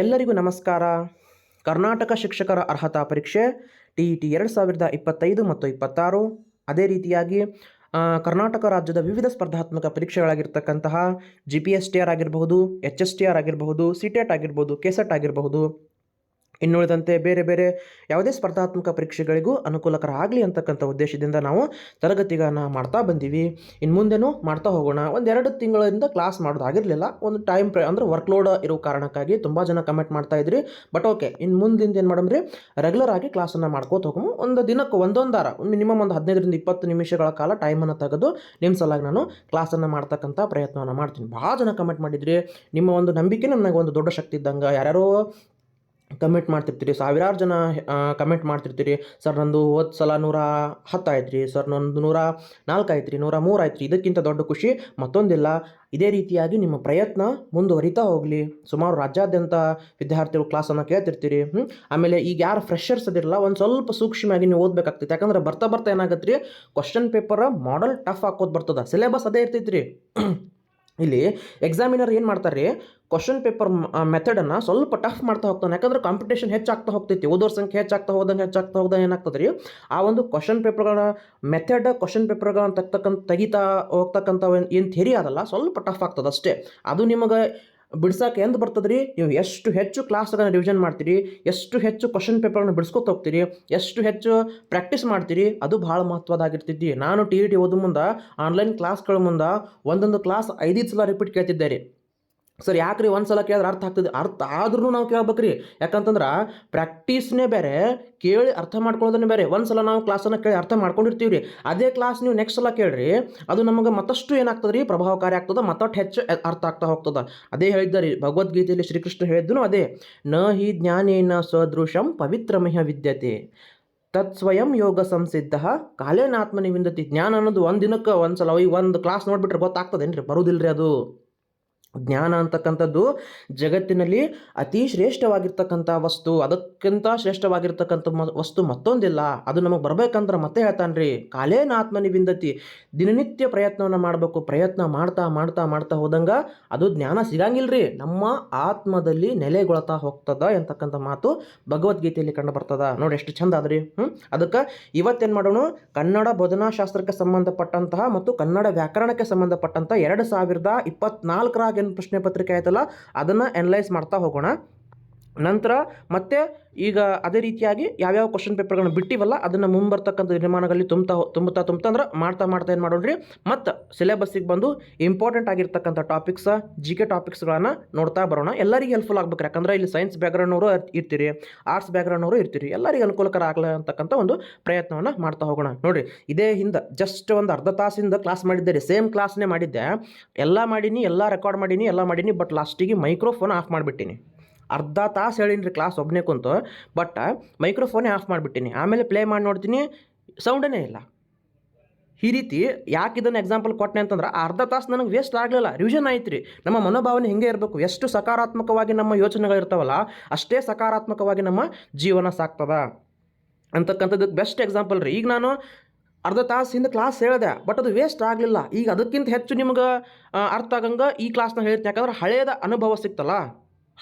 ಎಲ್ಲರಿಗೂ ನಮಸ್ಕಾರ. ಕರ್ನಾಟಕ ಶಿಕ್ಷಕರ ಅರ್ಹತಾ ಪರೀಕ್ಷೆ ಟಿ ಇ ಟಿ ಎರಡು ಸಾವಿರದ ಇಪ್ಪತ್ತೈದು ಮತ್ತು ಇಪ್ಪತ್ತಾರು. ಅದೇ ರೀತಿಯಾಗಿ ಕರ್ನಾಟಕ ರಾಜ್ಯದ ವಿವಿಧ ಸ್ಪರ್ಧಾತ್ಮಕ ಪರೀಕ್ಷೆಗಳಾಗಿರ್ತಕ್ಕಂತಹ G P S T R ಆಗಿರಬಹುದು ಎಚ್ ಎಸ್ ಟಿ ಆರ್ ಆಗಿರಬಹುದು ಸಿ ಟೆಟ್ ಆಗಿರ್ಬೋದು ಕೆಸೆಟ್ ಆಗಿರಬಹುದು. ಇನ್ನುಳಿದಂತೆ ಬೇರೆ ಬೇರೆ ಯಾವುದೇ ಸ್ಪರ್ಧಾತ್ಮಕ ಪರೀಕ್ಷೆಗಳಿಗೂ ಅನುಕೂಲಕರ ಆಗಲಿ ಅಂತಕ್ಕಂಥ ಉದ್ದೇಶದಿಂದ ನಾವು ತರಗತಿಗಳನ್ನು ಮಾಡ್ತಾ ಬಂದೀವಿ. ಇನ್ನು ಮುಂದೆನೂ ಮಾಡ್ತಾ ಹೋಗೋಣ. ಒಂದೆರಡು ತಿಂಗಳಿಂದ ಕ್ಲಾಸ್ ಮಾಡೋದಾಗಿರಲಿಲ್ಲ ಒಂದು ಟೈಮ್ ಪ್ರ, ಅಂದ್ರೆ ವರ್ಕ್ಲೋಡ್ ಇರೋ ಕಾರಣಕ್ಕಾಗಿ ತುಂಬ ಜನ ಕಮೆಂಟ್ ಮಾಡ್ತಾ ಇದ್ರಿ. ಬಟ್ ಓಕೆ ಇನ್ನು ಮುಂದಿಂದ ಏನು ಮಾಡಮ್ರಿ? ರೆಗ್ಯುಲರ್ ಆಗಿ ಕ್ಲಾಸನ್ನು ಮಾಡ್ಕೋತ ಹೋಗಮು. ಒಂದು ದಿನಕ್ಕೆ ಒಂದೊಂದಾರ ಮಿನಿಮಮ್ ಒಂದು ಹದಿನೈದರಿಂದ ಇಪ್ಪತ್ತು ನಿಮಿಷಗಳ ಕಾಲ ಟೈಮನ್ನು ತೆಗೆದು ನಿಮ್ಮ ಸಲಾಗಿ ನಾನು ಕ್ಲಾಸನ್ನು ಮಾಡ್ತಕ್ಕಂಥ ಪ್ರಯತ್ನವನ್ನು ಮಾಡ್ತೀನಿ. ಭಾಳ ಜನ ಕಮೆಂಟ್ ಮಾಡಿದ್ರಿ. ನಿಮ್ಮ ಒಂದು ನಂಬಿಕೆ ನನಗೆ ಒಂದು ದೊಡ್ಡ ಶಕ್ತಿ ಇದ್ದಂಗೆ. ಯಾರ್ಯಾರೋ ಕಮೆಂಟ್ ಮಾಡ್ತಿರ್ತೀರಿ. ಸಾವಿರಾರು ಜನ ಕಮೆಂಟ್ ಮಾಡ್ತಿರ್ತೀರಿ. ಸರ್, ನಂದು ಹೋದ ಸಲ ನೂರ ಹತ್ತು ಆಯ್ತು ರೀ ಸರ್, ನಂದು ನೂರ ನಾಲ್ಕು ಆಯ್ತು ರೀ ನೂರ ಮೂರು ಆಯ್ತು ಇದಕ್ಕಿಂತ ದೊಡ್ಡ ಖುಷಿ ಮತ್ತೊಂದಿಲ್ಲ. ಇದೇ ರೀತಿಯಾಗಿ ನಿಮ್ಮ ಪ್ರಯತ್ನ ಮುಂದುವರಿತಾ ಹೋಗಲಿ. ಸುಮಾರು ರಾಜ್ಯಾದ್ಯಂತ ವಿದ್ಯಾರ್ಥಿಗಳು ಕ್ಲಾಸನ್ನು ಕೇಳ್ತಿರ್ತೀರಿ. ಹ್ಞೂ ಆಮೇಲೆ ಈಗ ಯಾರು ಫ್ರೆಷರ್ಸ್ ಅದಿರಲ್ಲ, ಒಂದು ಸ್ವಲ್ಪ ಸೂಕ್ಷ್ಮವಾಗಿ ನೀವು ಓದಬೇಕಾಗ್ತೈತೆ. ಯಾಕಂದ್ರೆ ಬರ್ತಾ ಬರ್ತಾ ಏನಾಗತ್ತೆ ರೀ ಕ್ವಶನ್ ಪೇಪರ್ ಮಾಡಲ್ ಟಫ್ ಹಾಕೋದು ಬರ್ತದೆ. ಸಿಲೆಬಸ್ ಅದೇ ಇರ್ತೈತೆ ರೀ ಇಲ್ಲಿ ಎಕ್ಸಾಮಿನರ್ ಏನು ಮಾಡ್ತಾರೆ ಕ್ವಶನ್ ಪೇಪರ್ ಮೆಥಡನ್ನು ಸ್ವಲ್ಪ ಟಫ್ ಮಾಡ್ತಾ ಹೋಗ್ತಾನೆ. ಯಾಕಂದ್ರೆ ಕಾಂಪಿಟೇಷನ್ ಹೆಚ್ಚಾಗ್ತಾ ಹೋಗ್ತೈತಿ. ಓದೋರ್ ಸಂಖ್ಯೆ ಹೆಚ್ಚಾಗ್ತಾ ಹೋದಂಗೆ ಹೆಚ್ಚಾಗ್ತಾ ಹೋದಂಗೆ ಏನಾಗ್ತದೆ ರೀ ಆ ಒಂದು ಕ್ವಶನ್ ಪೇಪರ್ಗಳ ಮೆಥಡ್ ಕ್ವಶನ್ ಪೇಪರ್ಗಳನ್ನ ತಗ್ತಕ್ಕಂಥ, ತೆಗಿತಾ ಹೋಗ್ತಕ್ಕಂಥ ಏನು ಥಿಯರಿ ಅದಲ್ಲ, ಸ್ವಲ್ಪ ಟಫ್ ಆಗ್ತದೆ ಅಷ್ಟೇ ಅದು ನಿಮಗೆ ಬಿಡ್ಸಕ್ಕೆ ಎಂದು ಬರ್ತದೆ ರೀ ನೀವು ಎಷ್ಟು ಹೆಚ್ಚು ಕ್ಲಾಸ್ಗಳನ್ನ ರಿವಿಷನ್ ಮಾಡ್ತೀರಿ? ಎಷ್ಟು ಹೆಚ್ಚು ಕ್ವಶನ್ ಪೇಪರ್ನ ಬಿಡ್ಸ್ಕೊತ ಹೋಗ್ತೀರಿ? ಎಷ್ಟು ಹೆಚ್ಚು ಪ್ರಾಕ್ಟೀಸ್ ಮಾಡ್ತೀರಿ? ಅದು ಭಾಳ ಮಹತ್ವದಾಗಿರ್ತೈತಿ. ನಾನು ಟಿ ಇ ಟಿ ಓದೋ ಮುಂದೆ ಆನ್ಲೈನ್ ಕ್ಲಾಸ್ಗಳ ಮುಂದೆ ಒಂದೊಂದು ಕ್ಲಾಸ್ ಐದೈದು ಸಲ ರಿಪೀಟ್ ಕೇಳ್ತಿದ್ದೆ ರೀ. ಸರ್ ಯಾಕೆ ರೀ ಒಂದು ಸಲ ಕೇಳಿದ್ರೆ ಅರ್ಥ ಆಗ್ತದೆ. ಅರ್ಥ ಆದ್ರೂ ನಾವು ಕೇಳ್ಬೇಕ್ರಿ. ಯಾಕಂತಂದ್ರೆ ಪ್ರಾಕ್ಟೀಸ್ನೇ ಬೇರೆ, ಕೇಳಿ ಅರ್ಥ ಮಾಡ್ಕೊಳ್ಳೋದನ್ನೇ ಬೇರೆ. ಒಂದು ಸಲ ನಾವು ಕ್ಲಾಸನ್ನು ಕೇಳಿ ಅರ್ಥ ಮಾಡ್ಕೊಂಡಿರ್ತೀವಿ ರೀ ಅದೇ ಕ್ಲಾಸ್ ನೀವು ನೆಕ್ಸ್ಟ್ ಸಲ ಕೇಳ್ರಿ, ಅದು ನಮಗೆ ಮತ್ತಷ್ಟು ಏನಾಗ್ತದೆ ರೀ ಪ್ರಭಾವಕಾರಿ ಆಗ್ತದೆ, ಮತ್ತಷ್ಟು ಹೆಚ್ಚು ಅರ್ಥ ಆಗ್ತಾ ಹೋಗ್ತದೆ. ಅದೇ ಹೇಳಿದ್ದಾರೆ, ಭಗವದ್ಗೀತೆಯಲ್ಲಿ ಶ್ರೀಕೃಷ್ಣ ಹೇಳಿದ್ದು ಅದೇ. ನ ಹಿ ಜ್ಞಾನೇನ ಸದೃಶಂ ಪವಿತ್ರಮಯ ವಿದ್ಯತೆ. ತತ್ ಸ್ವಯಂ ಯೋಗ ಸಂಸಿದ್ಧ ಕಾಲೇನಾತ್ಮನಿ ವಿಂದತಿ ಜ್ಞಾನ ಅನ್ನೋದು ಒಂದು ದಿನಕ್ಕೆ ಒಂದು ಸಲ ಈ ಒಂದು ಕ್ಲಾಸ್ ನೋಡ್ಬಿಟ್ರೆ ಗೊತ್ತಾಗ್ತದೇನ್ರಿ? ರೀ ಅದು. ಜ್ಞಾನ ಅಂತಕ್ಕಂಥದ್ದು ಜಗತ್ತಿನಲ್ಲಿ ಅತಿ ಶ್ರೇಷ್ಠವಾಗಿರ್ತಕ್ಕಂಥ ವಸ್ತು. ಅದಕ್ಕಿಂತ ಶ್ರೇಷ್ಠವಾಗಿರ್ತಕ್ಕಂಥ ಮ, ವಸ್ತು ಮತ್ತೊಂದಿಲ್ಲ. ಅದು ನಮಗೆ ಬರ್ಬೇಕಂದ್ರೆ ಮತ್ತೆ ಹೇಳ್ತಾನೆ ರೀ ಕಾಲೇನ ಆತ್ಮನಿ ವಿಂದತಿ. ದಿನನಿತ್ಯ ಪ್ರಯತ್ನವನ್ನು ಮಾಡಬೇಕು, ಪ್ರಯತ್ನ ಮಾಡ್ತಾ ಮಾಡ್ತಾ ಮಾಡ್ತಾ ಹೋದಂಗೆ ಅದು ಜ್ಞಾನ ಸಿಗಂಗಿಲ್ಲ ರೀ ನಮ್ಮ ಆತ್ಮದಲ್ಲಿ ನೆಲೆಗೊಳ್ತಾ ಹೋಗ್ತದ ಎಂತಕ್ಕಂಥ ಮಾತು ಭಗವದ್ಗೀತೆಯಲ್ಲಿ ಕಂಡು ಬರ್ತದ. ನೋಡಿ ಎಷ್ಟು ಚಂದ ಅದ್ರಿ. ಹ್ಞೂ ಅದಕ್ಕೆ ಇವತ್ತೇನು ಮಾಡೋಣ? ಕನ್ನಡ ಬೋಧನಾಶಾಸ್ತ್ರಕ್ಕೆ ಸಂಬಂಧಪಟ್ಟಂತಹ ಮತ್ತು ಕನ್ನಡ ವ್ಯಾಕರಣಕ್ಕೆ ಸಂಬಂಧಪಟ್ಟಂಥ ಎರಡು ಸಾವಿರದ ಇಪ್ಪತ್ನಾಲ್ಕರಾಗ ಏನು ಪ್ರಶ್ನೆ ಪತ್ರಿಕೆ ಆಯ್ತಲ್ಲ ಅದನ್ನು ಅನಲೈಸ್ ಮಾಡ್ತಾ ಹೋಗೋಣ. ನಂತರ ಮತ್ತೆ ಈಗ ಅದೇ ರೀತಿಯಾಗಿ ಯಾವ್ಯಾವ ಕ್ವಶನ್ ಪೇಪರ್ಗಳನ್ನ ಬಿಟ್ಟಿವಲ್ಲ, ಅದನ್ನು ಮುಂಬರ್ತಕ್ಕಂಥ ನಿರ್ಮಾಣಗಳಲ್ಲಿ ತುಂಬ್ತಾ ತುಂಬುತ್ತಾ ತುಂಬ್ತಾ ಅಂದ್ರೆ ಮಾಡ್ತಾ ಮಾಡ್ತಾ ಏನು ಮಾಡೋಣ್ರಿ? ಮತ್ತು ಸಿಲೆಬಸ್ಸಿಗೆ ಬಂದು ಇಂಪಾರ್ಟೆಂಟ್ ಆಗಿರ್ತಕ್ಕಂಥ ಟಾಪಿಕ್ಸ್ ಜಿ ಕೆ ಟಾಪಿಕ್ಸ್ಗಳನ್ನು ನೋಡ್ತಾ ಬರೋಣ. ಎಲ್ಲರಿಗೂ ಹೆಲ್ಪ್ಫುಲ್ ಆಗ್ಬೇಕು ಯಾಕಂದ್ರೆ ಇಲ್ಲಿ ಸೈನ್ಸ್ ಬ್ಯಾಗ್ರೌಂಡ್ನವರು ಇರ್ತೀರಿ ಆರ್ಟ್ಸ್ ಬ್ಯಾಕ್ಗ್ರೌಂಡ್ನವರು ಇರ್ತೀರಿ. ಎಲ್ಲರಿಗೂ ಅನುಕೂಲಕರ ಆಗಲಿ ಅಂತಕ್ಕಂಥ ಒಂದು ಪ್ರಯತ್ನವನ್ನು ಮಾಡ್ತಾ ಹೋಗೋಣ. ನೋಡಿರಿ, ಇದೇ ಹಿಂದೆ ಜಸ್ಟ್ ಒಂದು ಅರ್ಧ ತಾಸಿಂದ ಕ್ಲಾಸ್ ಮಾಡಿದ್ದೆ ರೀ ಸೇಮ್ ಕ್ಲಾಸ್ನೇ ಮಾಡಿದ್ದೆ. ಎಲ್ಲ ಮಾಡೀನಿ, ಎಲ್ಲ ರೆಕಾರ್ಡ್ ಮಾಡೀನಿ, ಎಲ್ಲ ಮಾಡೀನಿ ಬಟ್ ಲಾಸ್ಟಿಗೆ ಮೈಕ್ರೋಫೋನ್ ಆಫ್ ಮಾಡಿಬಿಟ್ಟಿನಿ. ಅರ್ಧ ತಾಸು ಹೇಳೀನಿ ರೀ ಕ್ಲಾಸ್ ಒಬ್ಬನೇ ಕುಂತು ಬಟ್ ಮೈಕ್ರೋಫೋನೇ ಆಫ್ ಮಾಡಿಬಿಟ್ಟಿನಿ. ಆಮೇಲೆ ಪ್ಲೇ ಮಾಡಿ ನೋಡ್ತೀನಿ ಸೌಂಡೇ ಇಲ್ಲ. ಈ ರೀತಿ ಯಾಕೆ ಇದನ್ನು ಎಕ್ಸಾಂಪಲ್ ಕೊಟ್ಟೆ ಅಂತಂದ್ರೆ ಅರ್ಧ ತಾಸು ನನಗೆ ವೇಸ್ಟ್ ಆಗಲಿಲ್ಲ. ರಿವಿಷನ್ ಆಯ್ತು ರೀ ನಮ್ಮ ಮನೋಭಾವನೆ ಹಿಂಗೆ ಇರಬೇಕು. ಎಷ್ಟು ಸಕಾರಾತ್ಮಕವಾಗಿ ನಮ್ಮ ಯೋಚನೆಗಳಿರ್ತಾವಲ್ಲ ಅಷ್ಟೇ ಸಕಾರಾತ್ಮಕವಾಗಿ ನಮ್ಮ ಜೀವನ ಸಾಕ್ತದ. ಅಂತಕ್ಕಂಥದ್ದು ಬೆಸ್ಟ್ ಎಕ್ಸಾಂಪಲ್ ರೀ. ಈಗ ನಾನು ಅರ್ಧ ತಾಸು ಹಿಂದೆ ಕ್ಲಾಸ್ ಹೇಳಿದೆ ಬಟ್ ಅದು ವೇಸ್ಟ್ ಆಗಲಿಲ್ಲ. ಈಗ ಅದಕ್ಕಿಂತ ಹೆಚ್ಚು ನಿಮ್ಗೆ ಅರ್ಥ ಆಗಂಗೆ ಈ ಕ್ಲಾಸ್ನ ಹೇಳ್ತೀನಿ. ಯಾಕಂದ್ರೆ ಹಳೆಯದ ಅನುಭವ ಸಿಕ್ತಲ್ಲ.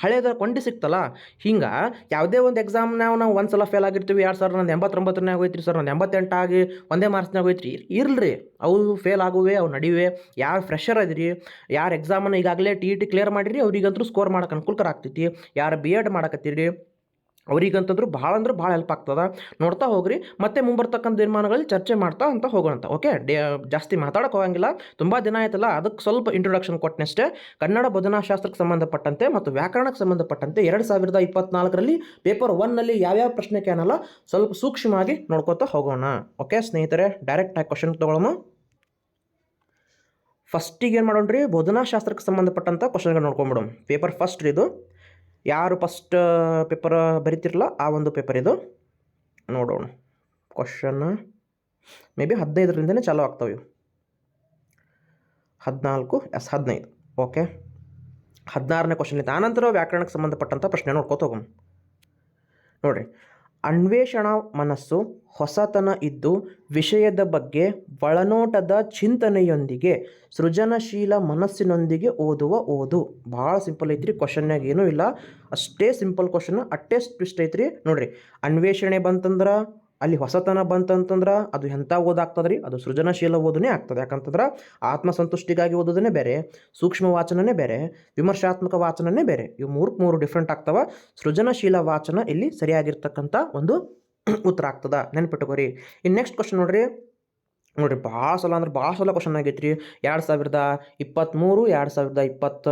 ಹಳೇದ ಕೊಂಡಿ ಸಿಕ್ತಲ್ಲ, ಹಿಂಗೆ ಯಾವುದೇ ಒಂದು ಎಕ್ಸಾಮ್ನಾಗ ನಾವು ಒಂದು ಸಲ ಫೇಲ್ ಆಗಿರ್ತೀವಿ ಯಾರು ಸರ್ ನಂದು ಎಂಬತ್ತೊಂಬತ್ತರನಾಗ ಹೋಯ್ತು ಸರ್ ನಂದು ಎಂಬತ್ತೆಂಟಾಗಿ ಒಂದೇ ಮಾರ್ಕ್ಸ್ನಾಗ ಹೋಯ್ತು ರೀ ಇರಲಿ ಅವು ಫೇಲ್ ಆಗುವೆ, ಅವು ನಡಿವೆ. ಯಾರು ಫ್ರೆಷರ್ ಅದಿರಿ, ಯಾರು ಎಕ್ಸಾಮನ್ನು ಈಗಾಗಲೇ ಟಿ ಇ ಟಿ ಕ್ಲಿಯರ್ ಮಾಡಿರಿ ಅವ್ರಿಗಂತೂ ಸ್ಕೋರ್ ಮಾಡೋಕೆ ಅನುಕೂಲಕರ ಆಗ್ತೈತಿ. ಯಾರು ಬಿ ಎಡ್ ಮಾಡಕತ್ತೀರಿ ಅವ್ರಿಗಂತಂದ್ರೂ ಭಾಳ ಅಂದ್ರೆ ಭಾಳ ಹೆಲ್ಪ್ ಆಗ್ತದೆ. ನೋಡ್ತಾ ಹೋಗ್ರಿ, ಮತ್ತೆ ಮುಂಬರ್ತಕ್ಕಂಥ ನಿರ್ಮಾಣಗಳಲ್ಲಿ ಚರ್ಚೆ ಮಾಡ್ತಾ ಅಂತ ಹೋಗೋಣಂತ ಓಕೆ ಡೇ, ಜಾಸ್ತಿ ಮಾತಾಡೋಕೆ ಹೋಗಂಗಿಲ್ಲ, ತುಂಬ ದಿನ ಆಯ್ತಲ್ಲ ಅದಕ್ಕೆ ಸ್ವಲ್ಪ ಇಂಟ್ರೊಡಕ್ಷನ್ ಕೊಟ್ಟನಷ್ಟೇ ಕನ್ನಡ ಬೋಧನಾಶಾಸ್ತ್ರಕ್ಕೆ ಸಂಬಂಧಪಟ್ಟಂತೆ ಮತ್ತು ವ್ಯಾಕರಣಕ್ಕೆ ಸಂಬಂಧಪಟ್ಟಂತೆ ಎರಡು ಸಾವಿರದ ಇಪ್ಪತ್ನಾಲ್ಕರಲ್ಲಿ ಪೇಪರ್ ಒನ್ನಲ್ಲಿ ಯಾವ್ಯಾವ ಪ್ರಶ್ನೆ ಕೇನಲ್ಲ ಸ್ವಲ್ಪ ಸೂಕ್ಷ್ಮವಾಗಿ ನೋಡ್ಕೋತಾ ಹೋಗೋಣ ಓಕೆ ಸ್ನೇಹಿತರೆ ಡೈರೆಕ್ಟ್ ಆಗಿ ಕ್ವಶನ್ ತೊಗೊಳೋಣ. ಫಸ್ಟಿಗೆ ಏನು ಮಾಡೋಣ್ರಿ? ಬೋಧನಾಶಾಸ್ತ್ರಕ್ಕೆ ಸಂಬಂಧಪಟ್ಟಂಥ ಕ್ವಶನ್ಗಳು ನೋಡ್ಕೊಂಬಿಡೋಣ. ಪೇಪರ್ ಫಸ್ಟ್ ಇದು. ಯಾರು ಫಸ್ಟ್ ಪೇಪರ್ ಬರಿತಿರಲ್ಲ ಆ ಒಂದು ಪೇಪರ್ ಇದು. ನೋಡೋಣ. ಕ್ವಶನ್ ಮೇ ಬಿ ಹದಿನೈದರಿಂದನೇ ಚಾಲು ಆಗ್ತಾವೆ ಇವು. ಹದಿನಾಲ್ಕು, ಎಸ್, ಹದಿನೈದು. ಓಕೆ ಹದಿನಾರನೇ ಕ್ವಶನ್ ಇತ್ತು ಆನಂತರ ವ್ಯಾಕರಣಕ್ಕೆ ಸಂಬಂಧಪಟ್ಟಂಥ ಪ್ರಶ್ನೆ ನೋಡ್ಕೋತ ಹೋಗೋಣ. ನೋಡಿರಿ. ಅನ್ವೇಷಣಾ ಮನಸ್ಸು ಹೊಸತನ ಇದ್ದು ವಿಷಯದ ಬಗ್ಗೆ ಒಳನೋಟದ ಚಿಂತನೆಯೊಂದಿಗೆ ಸೃಜನಶೀಲ ಮನಸ್ಸಿನೊಂದಿಗೆ ಓದುವ ಓದು. ಭಾಳ ಸಿಂಪಲ್ ಐತ್ರಿ ಕ್ವಶನ್ಯಾಗ ಏನೂ ಇಲ್ಲ. ಅಷ್ಟೇ ಸಿಂಪಲ್ ಕ್ವಶನ್ ಅಷ್ಟೇ ಟ್ವಿಸ್ಟ್ ಐತ್ರಿ. ನೋಡ್ರಿ, ಅನ್ವೇಷಣೆ ಬಂತಂದ್ರೆ ಅಲ್ಲಿ ಹೊಸತನ ಬಂತಂತಂದ್ರೆ ಅದು ಎಂಥ ಓದಾಗ್ತದೆ ರೀ ಅದು ಸೃಜನಶೀಲ ಓದನೇ ಆಗ್ತದೆ. ಯಾಕಂತಂದ್ರೆ ಆತ್ಮಸಂತುಷ್ಟಿಗಾಗಿ ಓದೋದನ್ನೇ ಬೇರೆ, ಸೂಕ್ಷ್ಮ ವಾಚನನೇ ಬೇರೆ, ವಿಮರ್ಶಾತ್ಮಕ ವಾಚನನೇ ಬೇರೆ. ಇವು ಮೂರಕ್ಕೆ ಮೂರು ಡಿಫ್ರೆಂಟ್ ಆಗ್ತವೆ. ಸೃಜನಶೀಲ ವಾಚನ ಇಲ್ಲಿ ಸರಿಯಾಗಿರ್ತಕ್ಕಂಥ ಒಂದು ಉತ್ತರ ಆಗ್ತದ. ನೆನ್ಪಿಟ್ಕೋರಿ. ಇನ್ನು ನೆಕ್ಸ್ಟ್ ಕ್ವಶನ್ ನೋಡ್ರಿ. ನೋಡ್ರಿ ಭಾಳ ಸಲ ಅಂದ್ರೆ ಭಾಳ ಸಲ ಕ್ವಶನ್ ಆಗೈತೆ ರೀ ಎರಡು ಸಾವಿರದ ಇಪ್ಪತ್ತ್ಮೂರು ಎರಡು ಸಾವಿರದ ಇಪ್ಪತ್ತ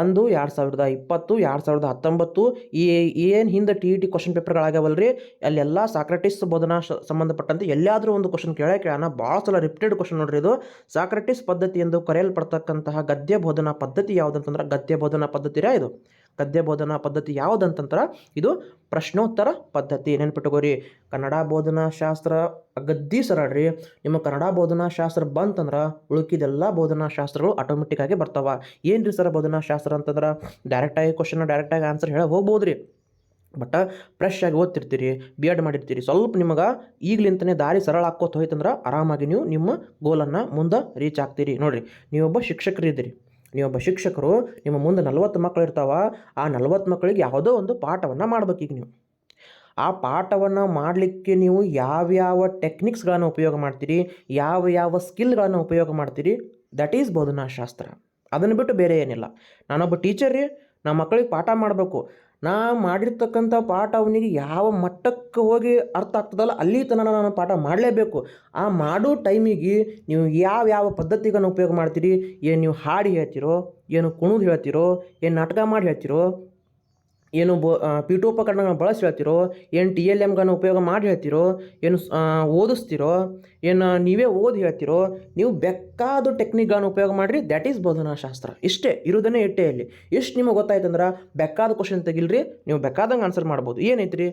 ಒಂದು ಎರಡು ಸಾವಿರದ ಇಪ್ಪತ್ತು, ಎರಡು ಸಾವಿರದ ಹತ್ತೊಂಬತ್ತು ಈ ಏನು ಹಿಂದೆ ಟಿ ಇ ಟಿ ಕ್ವಶನ್ ಪೇಪರ್ಗಳಾಗ್ಯಾವಲ್ಲ ರೀ ಅಲ್ಲೆಲ್ಲ ಸಾಕ್ರೆಟಿಸ್ ಬೋಧನಾ ಸಂಬಂಧಪಟ್ಟಂತೆ ಎಲ್ಲಾದರೂ ಒಂದು ಕ್ವಶನ್ ಕೇಳೇ ಕೇಳೋಣ. ಭಾಳ ಸಲ ರಿಪೀಟೆಡ್ ಕ್ವಶನ್ ನೋಡ್ರಿ ಇದು. ಸಾಕ್ರೆಟಿಸ್ ಪದ್ಧತಿ ಎಂದು ಕರೆಯಲ್ಪಡ್ತಕ್ಕಂತಹ ಗದ್ಯ ಬೋಧನಾ ಪದ್ಧತಿ ಯಾವುದಂತಂದ್ರೆ ಗದ್ಯ ಬೋಧನಾ ಪದ್ಧತಿ ರೀ ಇದು. ಗದ್ಯ ಬೋಧನಾ ಪದ್ಧತಿ ಯಾವುದಂತಂದ್ರೆ ಇದು ಪ್ರಶ್ನೋತ್ತರ ಪದ್ಧತಿ. ನೆನ್ಪಿಟ್ಕೋರಿ ಕನ್ನಡ ಬೋಧನಾ ಶಾಸ್ತ್ರ ಗದ್ದಿ ರೀ. ನಿಮ್ಮ ಕನ್ನಡ ಬೋಧನಾ ಶಾಸ್ತ್ರ ಬಂತಂದ್ರೆ ಉಳುಕಿದೆಲ್ಲ ಬೋಧನಾ ಶಾಸ್ತ್ರಗಳು ಆಟೋಮೆಟಿಕ್ ಆಗಿ ಬರ್ತಾವ. ಏನು ರೀ ಸರ್ ಬೋಧನಾ ಶಾಸ್ತ್ರ ಅಂತಂದ್ರೆ? ಡೈರೆಕ್ಟಾಗಿ ಕ್ವಶನ್ ಡೈರೆಕ್ಟಾಗಿ ಆನ್ಸರ್ ಹೇಳ ಹೋಗ್ಬೋದು ರೀ. ಬಟ್ ಫ್ರೆಶ್ ಆಗಿ ಓದ್ತಿರ್ತೀರಿ ಬಿ ಎಡ್ ಮಾಡಿರ್ತೀರಿ. ಸ್ವಲ್ಪ ನಿಮಗೆ ಈಗಲಿಂತನೇ ದಾರಿ ಸರಳ ಹಾಕೋತ ಹೋಯ್ತಂದ್ರೆ ಆರಾಮಾಗಿ ನೀವು ನಿಮ್ಮ ಗೋಲನ್ನು ಮುಂದೆ ರೀಚ್ ಆಗ್ತೀರಿ. ನೋಡಿರಿ, ನೀವೊಬ್ಬ ಶಿಕ್ಷಕರಿದ್ದೀರಿ. ನೀವೊಬ್ಬ ಶಿಕ್ಷಕರು, ನಿಮ್ಮ ಮುಂದೆ ನಲ್ವತ್ತು ಮಕ್ಕಳು ಇರ್ತಾವ, ಆ ನಲ್ವತ್ತು ಮಕ್ಕಳಿಗೆ ಯಾವುದೋ ಒಂದು ಪಾಠವನ್ನು ಮಾಡಬೇಕು ಈಗ ನೀವು. ಆ ಪಾಠವನ್ನು ಮಾಡಲಿಕ್ಕೆ ನೀವು ಯಾವ್ಯಾವ ಟೆಕ್ನಿಕ್ಸ್ಗಳನ್ನು ಉಪಯೋಗ ಮಾಡ್ತೀರಿ, ಯಾವ ಯಾವ ಸ್ಕಿಲ್ಗಳನ್ನು ಉಪಯೋಗ ಮಾಡ್ತೀರಿ ದಟ್ ಈಸ್ ಬೋಧನಾ ಶಾಸ್ತ್ರ ಅದನ್ನು ಬಿಟ್ಟು ಬೇರೆ ಏನಿಲ್ಲ. ನಾನೊಬ್ಬ ಟೀಚರ್ ರೀ ನಮ್ಮ ಮಕ್ಕಳಿಗೆ ಪಾಠ ಮಾಡಬೇಕು. ನಾ ಮಾಡಿರ್ತಕ್ಕಂಥ ಪಾಠ ಅವನಿಗೆ ಯಾವ ಮಟ್ಟಕ್ಕೆ ಹೋಗಿ ಅರ್ಥ ಆಗ್ತದಲ್ಲ, ಅಲ್ಲಿ ತನಕ ನಾನು ಪಾಠ ಮಾಡಲೇಬೇಕು. ಆ ಮಾಡೋ ಟೈಮಿಗೆ ನೀವು ಯಾವ ಯಾವ ಪದ್ಧತಿಗಳನ್ನು ಉಪಯೋಗ ಮಾಡ್ತೀರಿ? ಏನು ನೀವು ಹಾಡು ಹೇಳ್ತಿರೋ, ಏನು ಕುಣಿದು ಹೇಳ್ತಿರೋ, ಏನು ನಾಟಕ ಮಾಡಿ ಹೇಳ್ತಿರೋ ಏನು ಬೋ ಪೀಠೋಪಕರಣಗಳನ್ನ ಬಳಸಿ ಹೇಳ್ತಿರೋ, ಏನು ಟಿ ಎಲ್ ಎಮ್ಗಳನ್ನ ಉಪಯೋಗ ಮಾಡಿ ಹೇಳ್ತಿರೋ, ಏನು ಓದಿಸ್ತಿರೋ, ಏನು ನೀವೇ ಓದಿ ಹೇಳ್ತಿರೋ, ನೀವು ಬೇಕಾದ ಟೆಕ್ನಿಕ್ಗಳನ್ನು ಉಪಯೋಗ ಮಾಡಿರಿ. ದ್ಯಾಟ್ ಈಸ್ ಬೋಧನಾಶಾಸ್ತ್ರ. ಇಷ್ಟೇ, ಇರೋದನ್ನೇ ಇಟ್ಟೇ ಇಲ್ಲಿ ಎಷ್ಟು ನಿಮಗೆ ಗೊತ್ತಾಯ್ತಂದ್ರೆ ಬೇಕಾದ ಕ್ವಶನ್ ತೆಗಿಲ್ರಿ, ನೀವು ಬೇಕಾದಂಗೆ ಆನ್ಸರ್ ಮಾಡ್ಬೋದು. ಏನೈತ್ರಿ?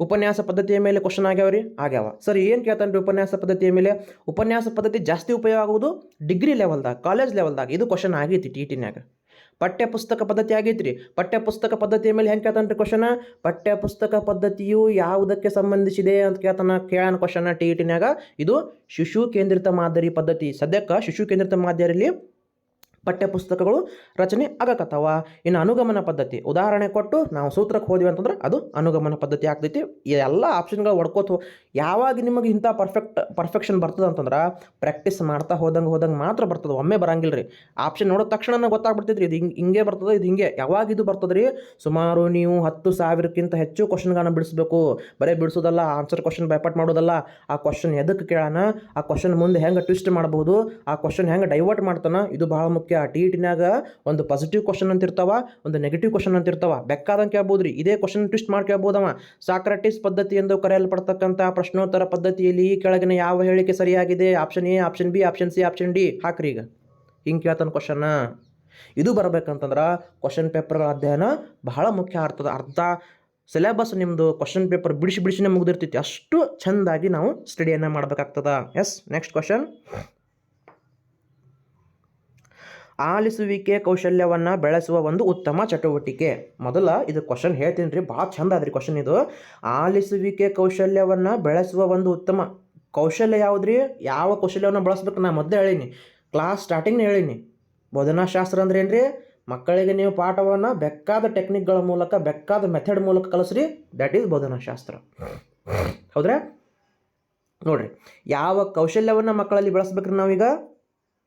ಉಪನ್ಯಾಸ ಪದ್ಧತಿಯ ಮೇಲೆ ಕ್ವಶನ್ ಆಗ್ಯಾವ ರೀ ಆಗ್ಯಾವ. ಸರ್, ಏನು ಕೇಳ್ತಾನೆ ರೀ ಉಪನ್ಯಾಸ ಪದ್ಧತಿಯ ಮೇಲೆ? ಉಪನ್ಯಾಸ ಪದ್ಧತಿ ಜಾಸ್ತಿ ಉಪಯೋಗ ಆಗುವುದು? ಡಿಗ್ರಿ ಲೆವೆಲ್ದಾಗ ಕಾಲೇಜ್ ಲೆವೆಲ್ದಾಗ ಇದು ಕ್ವಶನ್ ಆಗೈತಿ ಟಿ ಟಿನ್ಯಾಗ ಪಠ್ಯ ಪುಸ್ತಕ ಪದ್ಧತಿ ಆಗೈತ್ರಿ. ರೀ ಪಠ್ಯಪುಸ್ತಕ ಪದ್ಧತಿಯ ಮೇಲೆ ಹೆಂಗೆ ಕೇಳ್ತಾನೆ ರೀ ಕ್ವಶನ ಪಠ್ಯಪುಸ್ತಕ ಪದ್ಧತಿಯು ಯಾವುದಕ್ಕೆ ಸಂಬಂಧಿಸಿದೆ ಅಂತ ಕೇಳ್ತಾನ? ಕೇಳೋಣ ಕ್ವಶನ ಟಿ ಇ ಟಿನ್ಯಾಗ ಇದು ಶಿಶು ಕೇಂದ್ರಿತ ಮಾದರಿ ಪದ್ಧತಿ. ಸದ್ಯಕ್ಕೆ ಶಿಶು ಕೇಂದ್ರಿತ ಮಾದರಿಯಲ್ಲಿ ಪಠ್ಯ ಪುಸ್ತಕಗಳು ರಚನೆ ಆಗಕತ್ತವ. ಇನ್ನು ಅನುಗಮನ ಪದ್ಧತಿ. ಉದಾಹರಣೆ ಕೊಟ್ಟು ನಾವು ಸೂತ್ರಕ್ಕೆ ಹೋದ್ವಿ ಅಂತಂದ್ರೆ ಅದು ಅನುಗಮನ ಪದ್ಧತಿ ಆಗ್ತೈತಿ. ಎಲ್ಲ ಆಪ್ಷನ್ಗಳು ಹೊಡ್ಕೋತ ಯಾವಾಗ ನಿಮಗೆ ಇಂಥ ಪರ್ಫೆಕ್ಟ್ ಪರ್ಫೆಕ್ಷನ್ ಬರ್ತದೆ ಅಂತಂದ್ರೆ ಪ್ರಾಕ್ಟೀಸ್ ಮಾಡ್ತಾ ಹೋದಂಗೆ ಹೋದಂಗೆ ಮಾತ್ರ ಬರ್ತದೆ. ಒಮ್ಮೆ ಬರಂಗಿಲ್ಲ ರೀ ಆಪ್ಷನ್ ನೋಡಿದ ತಕ್ಷಣ ಗೊತ್ತಾಗ್ಬಿಡ್ತೈತೆ ಇದು ಹಿಂಗೆ ಹಿಂಗೆ ಬರ್ತದೆ, ಇದು ಹಿಂಗೆ. ಯಾವಾಗ ಇದು ಬರ್ತದೆ ರೀ ಸುಮಾರು ನೀವು ಹತ್ತು ಸಾವಿರಕ್ಕಿಂತ ಹೆಚ್ಚು ಕ್ವಶನ್ಗಳನ್ನ ಬಿಡಿಸ್ಬೇಕು. ಬರೀ ಬಿಡಿಸೋದಲ್ಲ ಆನ್ಸರ್ ಕ್ವಶನ್ ಬೈಪಾಟ್ ಮಾಡೋದಲ್ಲ. ಆ ಕ್ವಶನ್ ಎದಕ್ಕೆ ಕೇಳೋಣ ಆ ಕ್ವಶನ್ ಮುಂದೆ ಹೆಂಗೆ ಟ್ವಿಸ್ಟ್ ಮಾಡ್ಬೋದು? ಆ ಕ್ವಶನ್ ಹೆಂಗೆ ಡೈವರ್ಟ್ ಮಾಡ್ತಾನೆ? ಇದು ಭಾಳ ಮುಖ್ಯ. ಟಿ ಇಟಿನಾಗ ಒಂದು ಪಾಸಿಟಿವ್ ಕ್ವಶನ್ ಅಂತ ಇರ್ತಾವ ಒಂದು ನೆಗೆಟಿವ್ ಕ್ವಶನ್ ಅಂತ ಇರ್ತಾವ ಬೇಕಾದಂಗೆ ಕೇಳ್ಬೋದು ರೀ ಇದೇ ಕ್ವಶನ್ ಟ್ವಿಸ್ಟ್ ಮಾಡಿ ಕೇಳ್ಬೋದವ. ಸಾಕ್ರಟಿಸ್ ಪದ್ಧತಿ ಎಂದು ಕರೆಯಲ್ಪಡ್ತಕ್ಕಂಥ ಪ್ರಶ್ನೋತ್ತರ ಪದ್ಧತಿಯಲ್ಲಿ ಈ ಕೆಳಗಿನ ಯಾವ ಹೇಳಿಕೆ ಸರಿಯಾಗಿದೆ? Option A option B option C option D ಹಾಕ್ರಿ ಈಗ. ಹಿಂಗೆ ಕೇಳ್ತಾನೆ ಕ್ವಶನ್ನ ಇದು ಬರಬೇಕಂತಂದ್ರೆ ಕ್ವಶನ್ ಪೇಪರ್ಗಳ ಅಧ್ಯಯನ ಬಹಳ ಮುಖ್ಯ ಆಗ್ತದೆ ಅರ್ಧ ಸಿಲೆಬಸ್ ನಿಮ್ಮದು ಕ್ವಶನ್ ಪೇಪರ್ ಬಿಡಿಸಿ ಬಿಡಿಸಿನೇ ಮುಗಿದಿರ್ತೈತಿ. ಅಷ್ಟು ಚೆಂದಾಗಿ ನಾವು ಸ್ಟಡಿಯನ್ನು ಮಾಡಬೇಕಾಗ್ತದ. ಎಸ್ ನೆಕ್ಸ್ಟ್ ಕ್ವಶನ್ ಆಲಿಸುವಿಕೆ ಕೌಶಲ್ಯವನ್ನು ಬೆಳೆಸುವ ಒಂದು ಉತ್ತಮ ಚಟುವಟಿಕೆ. ಮೊದಲ ಇದು ಕ್ವಶನ್ ಹೇಳ್ತೀನಿ ರೀ ಭಾಳ ಚಂದ ಅದ್ರಿ ಕ್ವಶನ್ ಇದು. ಆಲಿಸುವಿಕೆ ಕೌಶಲ್ಯವನ್ನು ಬೆಳೆಸುವ ಒಂದು ಉತ್ತಮ ಕೌಶಲ್ಯ ಯಾವುದ್ರಿ? ಯಾವ ಕೌಶಲ್ಯವನ್ನು ಬಳಸ್ಬೇಕು ನಾ ಮೊದಲೇ ಹೇಳೀನಿ. ಕ್ಲಾಸ್ ಸ್ಟಾರ್ಟಿಂಗ್ನ ಹೇಳೀನಿ. ಬೋಧನಾಶಾಸ್ತ್ರ ಅಂದ್ರೆ ಏನು ರೀ ಮಕ್ಕಳಿಗೆ ನೀವು ಪಾಠವನ್ನು ಬೇಕಾದ ಟೆಕ್ನಿಕ್ಗಳ ಮೂಲಕ, ಬೇಕಾದ ಮೆಥಡ್ ಮೂಲಕ ಕಲಿಸ್ರಿ. ದ್ಯಾಟ್ ಈಸ್ ಬೋಧನಾಶಾಸ್ತ್ರ. ಹೌದ್ರಾ? ನೋಡ್ರಿ, ಯಾವ ಕೌಶಲ್ಯವನ್ನು ಮಕ್ಕಳಲ್ಲಿ ಬೆಳೆಸ್ಬೇಕ್ರಿ ನಾವೀಗ?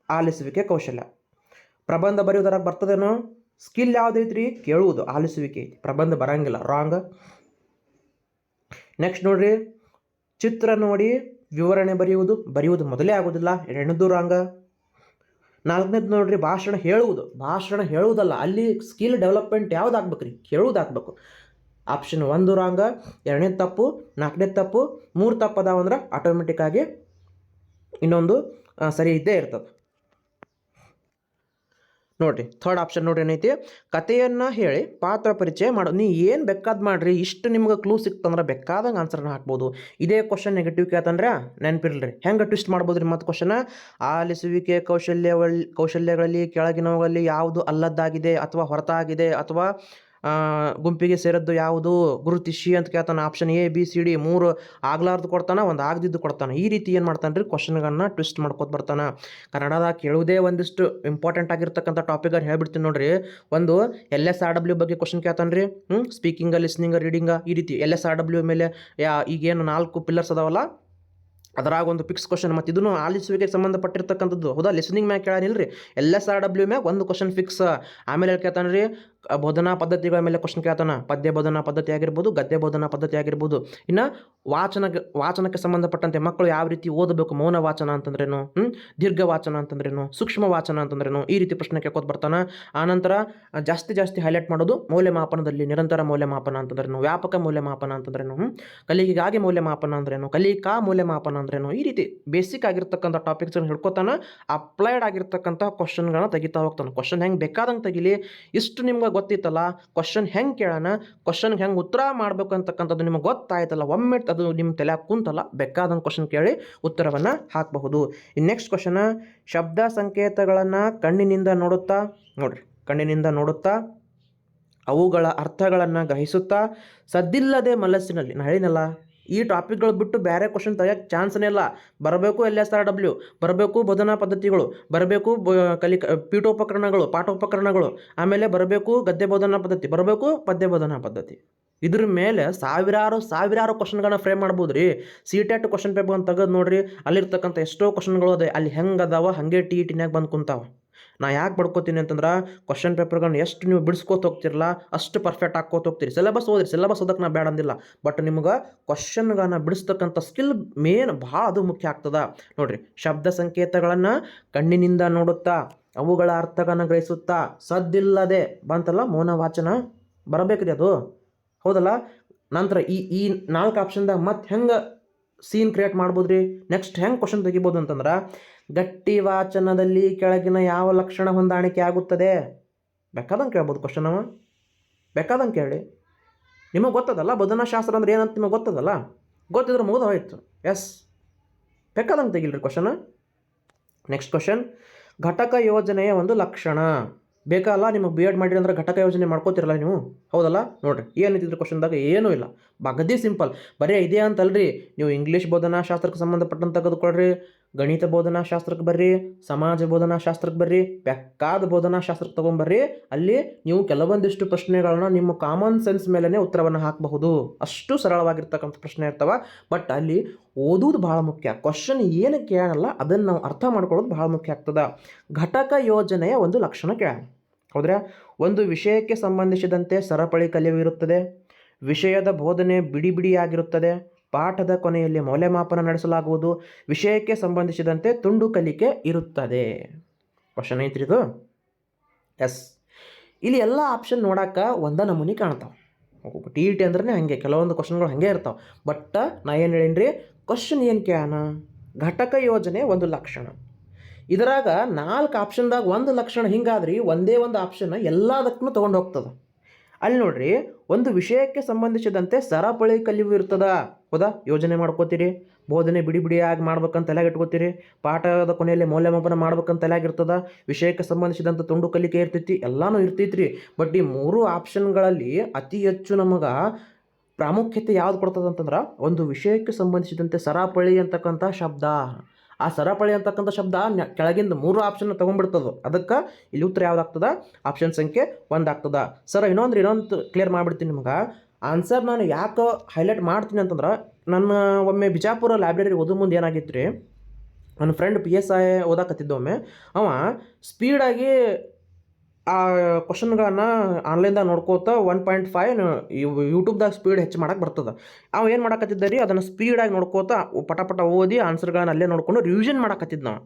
ಆಲಿಸುವಿಕೆ ಕೌಶಲ್ಯ. ಪ್ರಬಂಧ ಬರೆಯೋದ್ರಾಗ ಬರ್ತದೇನೋ? ಸ್ಕಿಲ್ ಯಾವುದೈತ್ರಿ ಕೇಳುವುದು, ಆಲಿಸುವಿಕೆ ಐತಿ. ಪ್ರಬಂಧ ಬರಂಗಿಲ್ಲ ರಾಂಗ್ ನೆಕ್ಸ್ಟ್ ನೋಡ್ರಿ, ಚಿತ್ರ ನೋಡಿ, ವಿವರಣೆ ಬರೆಯುವುದು. ಬರೆಯುವುದು ಮೊದಲೇ ಆಗೋದಿಲ್ಲ, ಎರಡನೇದು ರಾಂಗ ನಾಲ್ಕನೇದು ನೋಡ್ರಿ, ಭಾಷಣ ಹೇಳುವುದು. ಭಾಷಣ ಹೇಳುವುದಲ್ಲ, ಅಲ್ಲಿ ಸ್ಕಿಲ್ ಡೆವಲಪ್ಮೆಂಟ್ ಯಾವ್ದು ಆಗ್ಬೇಕ್ರಿ ಕೇಳುವುದು ಆಗ್ಬೇಕು ಆಪ್ಷನ್ ಒಂದು ರಾಂಗ ಎರಡನೇ ತಪ್ಪು ನಾಲ್ಕನೇ ತಪ್ಪು, ಮೂರು ತಪ್ಪು ಆಟೋಮೆಟಿಕ್ ಆಗಿ ಇನ್ನೊಂದು ಸರಿ ಇದ್ದೇ ಇರ್ತದೆ. ನೋಡ್ರಿ ಥರ್ಡ್ ಆಪ್ಷನ್ ನೋಡ್ರಿ ಏನೈತಿ? ಕಥೆಯನ್ನು ಹೇಳಿ ಪಾತ್ರ ಪರಿಚಯ ಮಾಡೋ. ನೀ ಏನು ಬೇಕಾದ ಮಾಡಿರಿ, ಇಷ್ಟು ನಿಮ್ಗೆ ಕ್ಲೂ ಸಿಕ್ತಂದ್ರೆ ಬೇಕಾದಂಗೆ ಆನ್ಸರ್ನ ಹಾಕ್ಬೋದು. ಇದೇ ಕ್ವಶನ್ ನೆಗೆಟಿವ್ ಕೇಳ್ತಂದ್ರೆ ನೆನಪಿರ್ಲಿ ಹೆಂಗೆ ಟ್ವಿಸ್ಟ್ ಮಾಡ್ಬೋದು ರೀ ಮತ್ತು ಕ್ವಶನ ಆಲಿಸುವಿಕೆ ಕೌಶಲ್ಯ ಕೌಶಲ್ಯಗಳಲ್ಲಿ, ಕೆಳಗಿನವುಗಳಲ್ಲಿ ಯಾವುದು ಅಲ್ಲದ್ದಾಗಿದೆ ಅಥವಾ ಹೊರತಾಗಿದೆ ಅಥವಾ ಗುಂಪಿಗೆ ಸೇರಿದ್ದು ಯಾವುದು? ಗುರುತಿಸಿ ಅಂತ ಕೇಳ್ತಾನೆ option A B C D ಮೂರು ಆಗ್ಲಾರ್ದು ಕೊಡ್ತಾನೆ, ಒಂದು ಆಗದಿದ್ದು ಕೊಡ್ತಾನೆ. ಈ ರೀತಿ ಏನು ಮಾಡ್ತಾನೆ ರೀ? ಕ್ವಶನ್ಗಳನ್ನ ಟ್ವಿಸ್ಟ್ ಮಾಡ್ಕೊತ ಬರ್ತಾನೆ. ಕನ್ನಡದಾಗ ಕೇಳುವುದೇ ಒಂದಿಷ್ಟು ಇಂಪಾರ್ಟೆಂಟ್ ಆಗಿರ್ತಕ್ಕಂಥ ಟಾಪಿಕನ್ನು ಹೇಳ್ಬಿಡ್ತೀನಿ ನೋಡ್ರಿ. ಒಂದು ಎಲ್ ಎಸ್ ಆರ್ ಡಬ್ಲ್ಯೂ ಬಗ್ಗೆ ಕ್ವಶನ್ ಕೇಳ್ತಾನೆ ರೀ. ಹ್ಞೂ ಸ್ಪೀಕಿಂಗ ಲಿಸ್ನಿಂಗ ರೀಡಿಂಗ ಈ ರೀತಿ ಎಲ್ ಎಸ್ ಆರ್ ಡಬ್ಲ್ಯೂ ಮೇಲೆ ಯಾ, ಈಗೇನು ನಾಲ್ಕು ಪಿಲ್ಲರ್ಸ್ ಅದಾವಲ್ಲ? ಅದರಾಗ ಒಂದು ಫಿಕ್ಸ್ ಕ್ವಶನ್ ಮತ್ತು ಇದನ್ನು ಆಲಿಸುವಿಕೆ ಸಂಬಂಧಪಟ್ಟಿರ್ತಕ್ಕಂಥದ್ದು. ಹೌದಾ? ಲಿಸ್ನಿಂಗ್ ಮ್ಯಾಗ ಕೇಳಾನಿಲ್ಲ ರೀ ಎಲ್ ಎಸ್ ಆರ್ ಡಬ್ಲ್ಯೂ ಮ್ಯಾಗ ಒಂದು ಕ್ವಶನ್ ಫಿಕ್ಸ್ ಆಮೇಲೆ ಕೇಳ್ತಾನೆ ರೀ? ಬೋಧನಾ ಪದ್ಧತಿಗಳ ಮೇಲೆ ಕ್ವಶನ್ ಕೇಳ್ತಾನೆ. ಪದ್ಯ ಬೋಧನಾ ಪದ್ಧತಿ ಆಗಿರ್ಬೋದು, ಗದ್ಯ ಬೋಧನಾ ಪದ್ಧತಿ ಆಗಿರ್ಬೋದು. ಇನ್ನು ವಾಚನ ವಾಚನಕ್ಕೆ ಸಂಬಂಧಪಟ್ಟಂತೆ ಮಕ್ಕಳು ಯಾವ ರೀತಿ ಓದಬೇಕು? ಮೌನ ವಾಚನ ಅಂತಂದ್ರೇನು? ದೀರ್ಘ ವಾಚನ ಅಂತಂದ್ರೇನು? ಸೂಕ್ಷ್ಮ ವಾಚನ ಅಂತಂದ್ರೇನು? ಈ ರೀತಿ ಪ್ರಶ್ನೆ ಕೇಳ್ಕೊತ ಬರ್ತಾನೆ. ಆನಂತರ ಜಾಸ್ತಿ ಜಾಸ್ತಿ ಹೈಲೈಟ್ ಮಾಡೋದು ಮೌಲ್ಯಮಾಪನದಲ್ಲಿ, ನಿರಂತರ ಮೌಲ್ಯಮಾಪನ ಅಂತಂದ್ರೇನು? ವ್ಯಾಪಕ ಮೌಲ್ಯಮಾಪನ ಅಂತಂದ್ರೇನು? ಹ್ಞೂ ಕಲಿಕೆಗಾಗಿ ಮೌಲ್ಯಮಾಪನ ಅಂದ್ರೇನು ಕಲಿಕಾ ಮೌಲ್ಯಮಾಪನ ಅಂದ್ರೇನು? ಈ ರೀತಿ ಬೇಸಿಕ್ ಆಗಿರ್ತಕ್ಕಂಥ ಟಾಪಿಕ್ಸನ್ನು ಹಿಡ್ಕೊತಾನೆ ಅಪ್ಲೈಡ್ ಆಗಿರ್ತಕ್ಕಂಥ ಕ್ವಶನ್ಗಳನ್ನ ತೆಗಿತಾ ಹೋಗ್ತಾನೆ. ಕ್ವಶನ್ ಹೆಂಗೆ ಬೇಕಾದಂಗೆ ತೆಗಿಲಿ? ಇಷ್ಟು ನಿಮ್ಗೆ ಗೊತ್ತಿತ್ತಲ್ಲ? ಕ್ವಶನ್ ಹೆಂಗೆ ಕೇಳೋಣ ಕ್ವಶನ್ಗೆ ಹೆಂಗೆ ಉತ್ತರ ಮಾಡಬೇಕು ಅಂತಕ್ಕಂಥದ್ದು ನಿಮ್ಗೆ ಗೊತ್ತಾಯ್ತಲ್ಲ? ಒಮ್ಮೆ ಅದು ನಿಮ್ಮ ತಲೆ ಕುಂತಲ್ಲ, ಬೇಕಾದಂಗೆ ಕ್ವಶನ್ ಕೇಳಿ ಉತ್ತರವನ್ನು ಹಾಕಬಹುದು. ನೆಕ್ಸ್ಟ್ ಕ್ವಶನ ಶಬ್ದ ಸಂಕೇತಗಳನ್ನು ಕಣ್ಣಿನಿಂದ ನೋಡುತ್ತಾ? ನೋಡ್ರಿ, ಕಣ್ಣಿನಿಂದ ನೋಡುತ್ತಾ? ಅವುಗಳ ಅರ್ಥಗಳನ್ನು ಗ್ರಹಿಸುತ್ತಾ? ಸದ್ದಿಲ್ಲದೆ ಮನಸ್ಸಿನಲ್ಲಿ, ನಾ ಹೇಳಿನಲ್ಲ ಈ ಟಾಪಿಕ್ಗಳು ಬಿಟ್ಟು ಬೇರೆ ಕ್ವಶನ್ ತೆಗಿಯೋಕ್ಕೆ ಚಾನ್ಸ್ನೇ ಇಲ್ಲ. ಬರಬೇಕು ಎಲ್ ಎಸ್ ಆರ್ ಡಬ್ಲ್ಯೂ, ಬರಬೇಕು ಬೋಧನಾ ಪದ್ಧತಿಗಳು, ಬರಬೇಕು ಕಲಿಕ ಪೀಠೋಪಕರಣಗಳು, ಪಾಠೋಪಕರಣಗಳು, ಆಮೇಲೆ ಬರಬೇಕು ಗದ್ಯ ಬೋಧನಾ ಪದ್ಧತಿ, ಬರಬೇಕು ಪದ್ಯ ಬೋಧನಾ ಪದ್ಧತಿ. ಇದ್ರ ಮೇಲೆ ಸಾವಿರಾರು ಸಾವಿರಾರು ಕ್ವಶನ್ಗಳನ್ನ ಫ್ರೇಮ್ ಮಾಡ್ಬೋದು ರೀ ಸಿ ಟೆಟ್ ಕ್ವಶನ್ ಪೇಪರ್ ಅಂತ ತೆಗೆದು ನೋಡ್ರಿ, ಅಲ್ಲಿರ್ತಕ್ಕಂಥ ಎಷ್ಟೋ ಕ್ವಶನ್ಗಳು ಅದೇ, ಅಲ್ಲಿ ಹೆಂಗೆ ಅದಾವ, ಹಾಗೆ ಟಿ ಇ ಟಿನ್ಯಾಗ ಬಂದು ಕುಂತಾವ. ನಾ ಯಾಕೆ ಬಡ್ಕೋತೀನಿ ಅಂತಂದ್ರೆ ಕ್ವಶನ್ ಪೇಪರ್ಗಳನ್ನ ಎಷ್ಟು ನೀವು ಬಿಡಿಸ್ಕೋತ ಹೋಗ್ತಿರಲ್ಲ ಅಷ್ಟು ಪರ್ಫೆಕ್ಟ್ ಹಾಕೋತ ಹೋಗ್ತೀರಿ. ಸಿಲೆಬಸ್ ಓದಿರಿ ಸಿಲೆಬಸ್ ಓದಕ್ಕೆ ನಾ ಬೇಡ ಅಂದಿಲ್ಲ. ಬಟ್ ನಿಮ್ಗೆ ಕ್ವಶನ್ಗಳನ್ನ ಬಿಡಿಸ್ತಕ್ಕಂಥ ಸ್ಕಿಲ್ ಮೇನ್ ಭಾಳ ಅದು ಮುಖ್ಯ ಆಗ್ತದ. ನೋಡ್ರಿ, ಶಬ್ದ ಸಂಕೇತಗಳನ್ನು ಕಣ್ಣಿನಿಂದ ನೋಡುತ್ತಾ, ಅವುಗಳ ಅರ್ಥಗಳನ್ನು ಗ್ರಹಿಸುತ್ತಾ, ಸದ್ದಿಲ್ಲದೆ ಬಂತಲ್ಲ ಮೌನ ವಾಚನ? ಬರಬೇಕ್ರಿ ಅದು. ಹೌದಲ್ಲ? ನಂತರ ಈ ಈ ನಾಲ್ಕು ಆಪ್ಷನ್ದಾಗ ಮತ್ತೆ ಹೆಂಗೆ ಸೀನ್ ಕ್ರಿಯೇಟ್ ಮಾಡ್ಬೋದು ರೀ ನೆಕ್ಸ್ಟ್ ಹೆಂಗೆ ಕ್ವಶನ್ ತೆಗಿಬೋದು ಅಂತಂದ್ರೆ ಗಟ್ಟಿ ವಾಚನದಲ್ಲಿ ಕೆಳಗಿನ ಯಾವ ಲಕ್ಷಣ ಹೊಂದಾಣಿಕೆ ಆಗುತ್ತದೆ? ಬೇಕಾದಂಗೆ ಕೇಳ್ಬೋದು ಕ್ವಶನ್ ಅವ. ಬೇಕಾದಂಗೆ ಕೇಳಿ. ನಿಮಗೆ ಗೊತ್ತದಲ್ಲ ಬದನಶಾಸ್ತ್ರ ಅಂದ್ರೆ ಏನಂತ ನಿಮಗೆ ಗೊತ್ತದಲ್ಲ? ಗೊತ್ತಿದ್ರೆ ಮುಗಿದು ಹೋಯಿತು. ಎಸ್ ಬೇಕಾದಂಗೆ ತೆಗಿಲ್ರಿ ಕ್ವಶನ ನೆಕ್ಸ್ಟ್ ಕ್ವಶನ್ ಘಟಕ ಯೋಜನೆಯ ಒಂದು ಲಕ್ಷಣ. ಬೇಕಲ್ಲ ನಿಮಗೆ ಬಿ ಎಡ್ ಮಾಡಿರಿ ಅಂದ್ರೆ ಘಟಕ ಯೋಜನೆ ಮಾಡ್ಕೋತಿರಲ್ಲ ನೀವು? ಹೌದಲ್ಲ? ನೋಡ್ರಿ ಏನಿದ್ರು ಕ್ವಶನ್ದಾಗ ಏನೂ ಇಲ್ಲ. ಬಗದಿ ಸಿಂಪಲ್ ಬರೀ ಇದೇ ಅಂತಲ್ರಿ. ನೀವು ಇಂಗ್ಲೀಷ್ ಬೋಧನಾ ಶಾಸ್ತ್ರಕ್ಕೆ ಸಂಬಂಧಪಟ್ಟಂತ ತೆಗೆದುಕೊಳ್ರಿ. ಗಣಿತ ಬೋಧನಾ ಶಾಸ್ತ್ರಕ್ಕೆ ಬರ್ರಿ, ಸಮಾಜ ಬೋಧನಾ ಶಾಸ್ತ್ರಕ್ಕೆ ಬರ್ರಿ ಬೆಕ್ಕಾದ ಬೋಧನಾ ಶಾಸ್ತ್ರಕ್ಕೆ ತೊಗೊಂಬರ್ರಿ ಅಲ್ಲಿ ನೀವು ಕೆಲವೊಂದಿಷ್ಟು ಪ್ರಶ್ನೆಗಳನ್ನ ನಿಮ್ಮ ಕಾಮನ್ ಸೆನ್ಸ್ ಮೇಲೇ ಉತ್ತರವನ್ನು ಹಾಕಬಹುದು. ಅಷ್ಟು ಸರಳವಾಗಿರ್ತಕ್ಕಂಥ ಪ್ರಶ್ನೆ ಇರ್ತವ ಬಟ್ ಅಲ್ಲಿ ಓದುವುದು ಭಾಳ ಮುಖ್ಯ. ಕ್ವಶನ್ ಏನು ಕೇಳಲ್ಲ, ಅದನ್ನು ನಾವು ಅರ್ಥ ಮಾಡ್ಕೊಳ್ಳೋದು ಭಾಳ ಮುಖ್ಯ ಆಗ್ತದೆ. ಘಟಕ ಯೋಜನೆಯ ಒಂದು ಲಕ್ಷಣ ಕೇಳ ಹೌದ್ರಾ? ಒಂದು ವಿಷಯಕ್ಕೆ ಸಂಬಂಧಿಸಿದಂತೆ ಸರಪಳಿ ಕಲಿವು ಇರುತ್ತದೆ, ವಿಷಯದ ಬೋಧನೆ ಬಿಡಿ ಬಿಡಿಯಾಗಿರುತ್ತದೆ ಪಾಠದ ಕೊನೆಯಲ್ಲಿ ಮೌಲ್ಯಮಾಪನ ನಡೆಸಲಾಗುವುದು. ವಿಷಯಕ್ಕೆ ಸಂಬಂಧಿಸಿದಂತೆ ತುಂಡು ಕಲಿಕೆ ಇರುತ್ತದೆ. ಕ್ವಶನ್ ಐತ್ರಿ ಇದು? ಎಸ್ ಇಲ್ಲಿ ಎಲ್ಲ ಆಪ್ಷನ್ ನೋಡಕ್ಕೆ ಒಂದೇ ನಮೂನಿ ಕಾಣ್ತಾವೆ. ಟಿ ಇ ಟಿ ಅಂದ್ರೆ ಹಾಗೆ, ಕೆಲವೊಂದು ಕ್ವಶನ್ಗಳು ಹಾಗೆ ಇರ್ತಾವೆ. ಬಟ್ ನಾ ಏನು ಹೇಳೀನಿ ಕ್ವಶನ್ ಏನು ಕೇಳೋಣ ಘಟಕ ಯೋಜನೆ ಒಂದು ಲಕ್ಷಣ. ಇದರಾಗ ನಾಲ್ಕು ಆಪ್ಷನ್ದಾಗ ಒಂದು ಲಕ್ಷಣ ಹಿಂಗಾದ್ರಿ, ಒಂದೇ ಒಂದು ಆಪ್ಷನ್ ಎಲ್ಲದಕ್ಕೂ ತೊಗೊಂಡು ಹೋಗ್ತದೆ. ಅಲ್ಲಿ ನೋಡ್ರಿ, ಒಂದು ವಿಷಯಕ್ಕೆ ಸಂಬಂಧಿಸಿದಂತೆ ಸರಪಳಿ ಕಲಿವು ಇರ್ತದ. ಹೌದಾ? ಯೋಜನೆ ಮಾಡ್ಕೋತೀರಿ? ಬೋಧನೆ ಬಿಡಿ ಬಿಡಿಯಾಗಿ ಮಾಡ್ಬೇಕಂತ ತಲೆಗೆ ಇಟ್ಕೋತೀರಿ? ಪಾಠದ ಕೊನೆಯಲ್ಲಿ ಮೌಲ್ಯಮಾಪನ ಮಾಡ್ಬೇಕಂತ ತಲೆಯಾಗಿರ್ತದ ವಿಷಯಕ್ಕೆ ಸಂಬಂಧಿಸಿದಂಥ ತುಂಡು ಕಲಿಕೆ ಇರ್ತೈತಿ? ಎಲ್ಲಾನು ಇರ್ತೈತ್ರಿ. ಬಟ್ ಈ ಮೂರು ಆಪ್ಷನ್ಗಳಲ್ಲಿ ಅತಿ ಹೆಚ್ಚು ನಮಗೆ ಪ್ರಾಮುಖ್ಯತೆ ಯಾವ್ದು ಕೊಡ್ತದೆ ಅಂತಂದ್ರೆ ಒಂದು ವಿಷಯಕ್ಕೆ ಸಂಬಂಧಿಸಿದಂತೆ ಸರಪಳಿ ಅಂತಕ್ಕಂಥ ಶಬ್ದ. ಆ ಸರಪಳಿ ಅಂತಕ್ಕಂಥ ಶಬ್ದ ಕೆಳಗಿಂದ ಮೂರು ಆಪ್ಷನ್ ತೊಗೊಂಡ್ಬಿಡ್ತದ. ಅದಕ್ಕೆ ಇಲ್ಲಿ ಉತ್ತರ ಯಾವ್ದಾಗ್ತದ? ಆಪ್ಷನ್ ಸಂಖ್ಯೆ ಒಂದು ಆಗ್ತದ ಸರ್, ಇನ್ನೊಂದ್ರೆ, ಇನ್ನೊಂದು ಕ್ಲಿಯರ್ ಮಾಡಿಬಿಡ್ತೀನಿ ನಿಮ್ಗೆ. ಆನ್ಸರ್ ನಾನು ಯಾಕೆ ಹೈಲೈಟ್ ಮಾಡ್ತೀನಿ ಅಂತಂದ್ರೆ, ನನ್ನ ಒಮ್ಮೆ ಬಿಜಾಪುರ ಲೈಬ್ರರಿ ಓದೋ ಮುಂದೆ ಏನಾಗಿತ್ತು ರೀ ನನ್ನ ಫ್ರೆಂಡ್ ಪಿ ಎಸ್ ಐ ಓದಾಕತ್ತಿದ್ದ ಒಮ್ಮೆ ಅವ ಸ್ಪೀಡಾಗಿ ಆ ಕ್ವಶನ್ಗಳನ್ನು ಆನ್ಲೈನ್ದಾಗ ನೋಡ್ಕೋತ ಒನ್ ಪಾಯಿಂಟ್ ಫೈವ್ ಯೂಟ್ಯೂಬ್ದಾಗ ಸ್ಪೀಡ್ ಹೆಚ್ಚು ಮಾಡಕ್ಕೆ ಬರ್ತದೆ. ಅವ ಏನು ಮಾಡಕತ್ತಿದ್ದ ರೀ, ಅದನ್ನು ಸ್ಪೀಡಾಗಿ ನೋಡ್ಕೋತ ಪಟ ಪಟ ಓದಿ ಆನ್ಸರ್ಗಳನ್ನ ಅಲ್ಲೇ ನೋಡ್ಕೊಂಡು ರಿವಿಷನ್ ಮಾಡಕತ್ತಿದ್ದ ನಾವು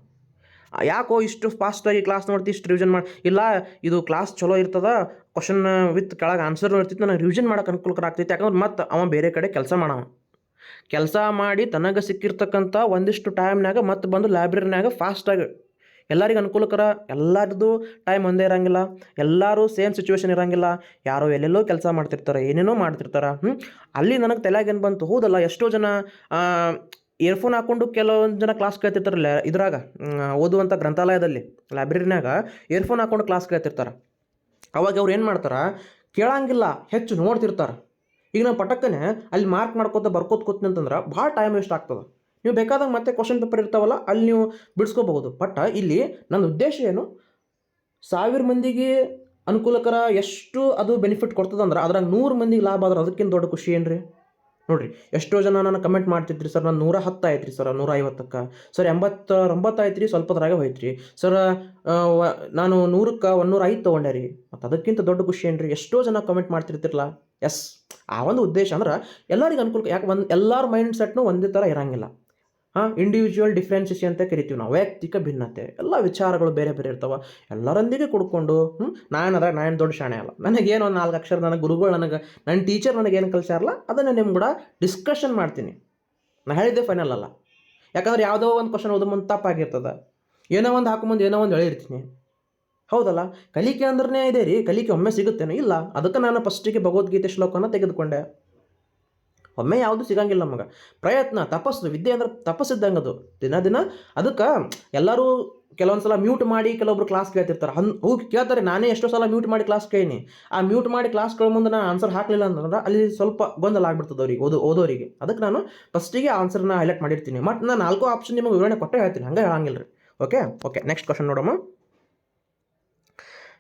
ಯಾಕೋ ಇಷ್ಟು ಫಾಸ್ಟಾಗಿ ಕ್ಲಾಸ್ ನೋಡ್ತಿ, ಇಷ್ಟು ರಿವಿಷನ್ ಮಾಡಿ, ಇಲ್ಲ, ಇದು ಕ್ಲಾಸ್ ಚಲೋ ಇರ್ತದ ಕ್ವಶನ್ ವಿತ್ ಕೆಳಗೆ ಆನ್ಸರ್ ಇರ್ತಿತ್ತು, ನನಗೆ ರಿವಿಷನ್ ಮಾಡೋಕೆ ಅನುಕೂಲಕರ ಆಗ್ತೈತಿ. ಯಾಕಂದ್ರೆ ಮತ್ತೆ ಅವ ಬೇರೆ ಕಡೆ ಕೆಲಸ ಮಾಡವ. ಕೆಲಸ ಮಾಡಿ ತನಗೆ ಸಿಕ್ಕಿರ್ತಕ್ಕಂಥ ಒಂದಿಷ್ಟು ಟೈಮ್ನಾಗ ಮತ್ತೆ ಬಂದು ಲೈಬ್ರರಿನಾಗ ಫಾಸ್ಟಾಗಿ ಎಲ್ಲರಿಗೂ ಅನುಕೂಲಕರ ಎಲ್ಲರದ್ದು ಟೈಮ್ ಒಂದೇ ಇರಂಗಿಲ್ಲ, ಎಲ್ಲರೂ ಸೇಮ್ ಸಿಚುವೇಶನ್ ಇರಂಗಿಲ್ಲ. ಯಾರೋ ಎಲ್ಲೆಲ್ಲೋ ಕೆಲಸ ಮಾಡ್ತಿರ್ತಾರೆ, ಏನೇನೋ ಮಾಡ್ತಿರ್ತಾರೆ ಅಲ್ಲಿ ನನಗೆ ತಲೆಯಾಗ ಏನು ಬಂತು, ಹೌದಲ್ಲ, ಎಷ್ಟೋ ಜನ ಇಯರ್ಫೋನ್ ಹಾಕ್ಕೊಂಡು ಕೆಲವೊಂದು ಜನ ಕ್ಲಾಸ್ ಕೇಳ್ತಿರ್ತಾರೆ ಇದ್ರಾಗ ಓದುವಂಥ ಗ್ರಂಥಾಲಯದಲ್ಲಿ ಲೈಬ್ರರಿನಾಗ ಇಯರ್ಫೋನ್ ಹಾಕ್ಕೊಂಡು ಕ್ಲಾಸ್ ಕೇಳ್ತಿರ್ತಾರೆ. ಅವಾಗ ಅವ್ರು ಏನು ಮಾಡ್ತಾರೆ? ಕೇಳಂಗಿಲ್ಲ, ಹೆಚ್ಚು ನೋಡ್ತಿರ್ತಾರೆ. ಈಗ ನಾವು ಪಟಕ್ಕನೆ ಅಲ್ಲಿ ಮಾರ್ಕ್ ಮಾಡ್ಕೋತ ಬರ್ಕೋತ ಕೂತ್ನಿ ಅಂತಂದ್ರೆ ಭಾಳ ಟೈಮ್ ವೇಸ್ಟ್ ಆಗ್ತದೆ. ನೀವು ಬೇಕಾದಾಗ ಮತ್ತೆ ಕ್ವಶನ್ ಪೇಪರ್ ಇರ್ತಾವಲ್ಲ, ಅಲ್ಲಿ ನೀವು ಬಿಡಿಸ್ಕೋಬಹುದು. ಬಟ್ ಇಲ್ಲಿ ನನ್ನ ಉದ್ದೇಶ ಏನು? ಸಾವಿರ ಮಂದಿಗೆ ಅನುಕೂಲಕರ ಎಷ್ಟು ಅದು ಬೆನಿಫಿಟ್ ಕೊಡ್ತದಂದ್ರೆ ಅದ್ರಾಗ ನೂರು ಮಂದಿಗೆ ಲಾಭ ಆದ್ರೆ ಅದಕ್ಕಿಂತ ದೊಡ್ಡ ಖುಷಿ ಏನ್ರಿ? ನೋಡ್ರಿ, ಎಷ್ಟೋ ಜನ ನಾನು ಕಮೆಂಟ್ ಮಾಡ್ತಿದ್ರಿ ಸರ್ ನಾನು ನೂರ ಹತ್ತು ಆಯ್ತು ರೀ ಸರ್ ನೂರ ಐವತ್ತಕ್ಕೆ. ಸರ್ ಎಂಬತ್ತು ಒಂಬತ್ತು ಆಯ್ತು ರೀ ಸ್ವಲ್ಪದ್ರಾಗ ಹೋಯ್ತು ರೀ ಸರ್ ನಾನು ನೂರಕ್ಕೆ ಒಂದೂರ ಐದು ತೊಗೊಂಡೆ ರೀ. ಮತ್ತು ಅದಕ್ಕಿಂತ ದೊಡ್ಡ ಖುಷಿ ಏನ್ರಿ, ಎಷ್ಟೋ ಜನ ಕಮೆಂಟ್ ಮಾಡ್ತಿರ್ತಿರಲ್ಲ ಎಸ್ ಆ ಒಂದು ಉದ್ದೇಶ ಅಂದ್ರೆ ಎಲ್ಲರಿಗೂ ಅನುಕೂಲ ಯಾಕೆ ಒಂದು, ಎಲ್ಲರ ಮೈಂಡ್ ಸೆಟ್ನು ಒಂದೇ ಥರ ಇರಂಗಿಲ್ಲ. ಹಾಂ? ಇಂಡಿವಿಜುವಲ್ ಡಿಫ್ರೆನ್ಸಿಸಿ ಅಂತ ಕರಿತೀವಿ ನಾವು. ವೈಯಕ್ತಿಕ ಭಿನ್ನತೆ. ಎಲ್ಲ ವಿಚಾರಗಳು ಬೇರೆ ಬೇರೆ ಇರ್ತಾವೆ. ಎಲ್ಲರೊಂದಿಗೆ ಕುಡ್ಕೊಂಡು ಹ್ಞೂ ನಾನು ಅದ ನಾನು ದೊಡ್ಡ ಶಾಣೆ ಅಲ್ಲ. ನನಗೇನು ಒಂದು ನಾಲ್ಕು ಅಕ್ಷರ ನನಗೆ ಗುರುಗಳು ನನಗೆ ನನ್ನ ಟೀಚರ್ ನನಗೇನು ಕಲಿಸ್ಯಾರಲ್ಲ, ಅದನ್ನು ನಿಮ್ಮ ಕೂಡ ಡಿಸ್ಕಷನ್ ಮಾಡ್ತೀನಿ. ನಾನು ಹೇಳಿದ್ದೆ ಫೈನಲ್ ಅಲ್ಲ. ಯಾಕಂದ್ರೆ ಯಾವುದೋ ಒಂದು ಕ್ವಶನ್ ಓದೋ ಮುಂದೆ ತಪ್ಪಾಗಿರ್ತದೆ. ಏನೋ ಒಂದು ಹಾಕೊಂಬಂದು ಏನೋ ಒಂದು ಹೇಳಿರ್ತೀನಿ ಹೌದಲ್ಲ? ಕಲಿಕೆ ಅಂದ್ರೆ ಇದೆ ರೀ. ಕಲಿಕೆ ಒಮ್ಮೆ ಸಿಗುತ್ತೇನೆ? ಇಲ್ಲ. ಅದಕ್ಕೆ ನಾನು ಫಸ್ಟಿಗೆ ಭಗವದ್ಗೀತೆ ಶ್ಲೋಕನ ತೆಗೆದುಕೊಂಡೆ. ಒಮ್ಮೆ ಯಾವುದು ಸಿಗಂಗಿಲ್ಲ ನಮಗೆ. ಪ್ರಯತ್ನ, ತಪಸ್ಸು, ವಿದ್ಯೆ ಅಂದ್ರೆ ತಪಸ್ಸಿದ್ದಂಗೆ ಅದು. ದಿನ ದಿನ ಅದಕ್ಕೆ ಎಲ್ಲರೂ ಕೆಲವೊಂದು ಸಲ ಮ್ಯೂಟ್ ಮಾಡಿ ಕೆಲವೊಬ್ರು ಕ್ಲಾಸ್ ಕೇಳ್ತಿರ್ತಾರೆ. ಹನ್, ಹೋಗಿ ಕೇಳ್ತಾರೆ, ನಾನೇ ಎಷ್ಟೋ ಸಲ ಮ್ಯೂಟ್ ಮಾಡಿ ಕ್ಲಾಸ್ ಕೇಳೀನಿ ಆ ಮ್ಯೂಟ್ ಮಾಡಿ ಕ್ಲಾಸ್ ಮುಂದೆ ನಾನು ಆನ್ಸರ್ ಹಾಕಲಿಲ್ಲ ಅಂತಂದ್ರೆ ಅಲ್ಲಿ ಸ್ವಲ್ಪ ಗೊಂದಲ ಆಗ್ಬಿಡ್ತದೆ ಅವ್ರಿಗೆ, ಓದೋ, ಓದೋರಿಗೆ. ಅದಕ್ಕೆ ನಾನು ಫಸ್ಟಿಗೆ ಆನ್ಸರ್ನ ಹೈಲೈಟ್ ಮಾಡಿರ್ತೀನಿ. ಮತ್ತು ನಾನು ನಾಲ್ಕು ಆಪ್ಷನ್ ನಿಮಗೆ ವಿವರಣೆ ಕೊಟ್ಟೆ ಹೇಳ್ತೀನಿ. ಹಂಗೆ ಹೇಳಂಗಿಲ್ಲ ರೀ ಓಕೆ ಓಕೆ ನೆಕ್ಸ್ಟ್ ಕ್ವಶನ್ ನೋಡಮ್ಮ.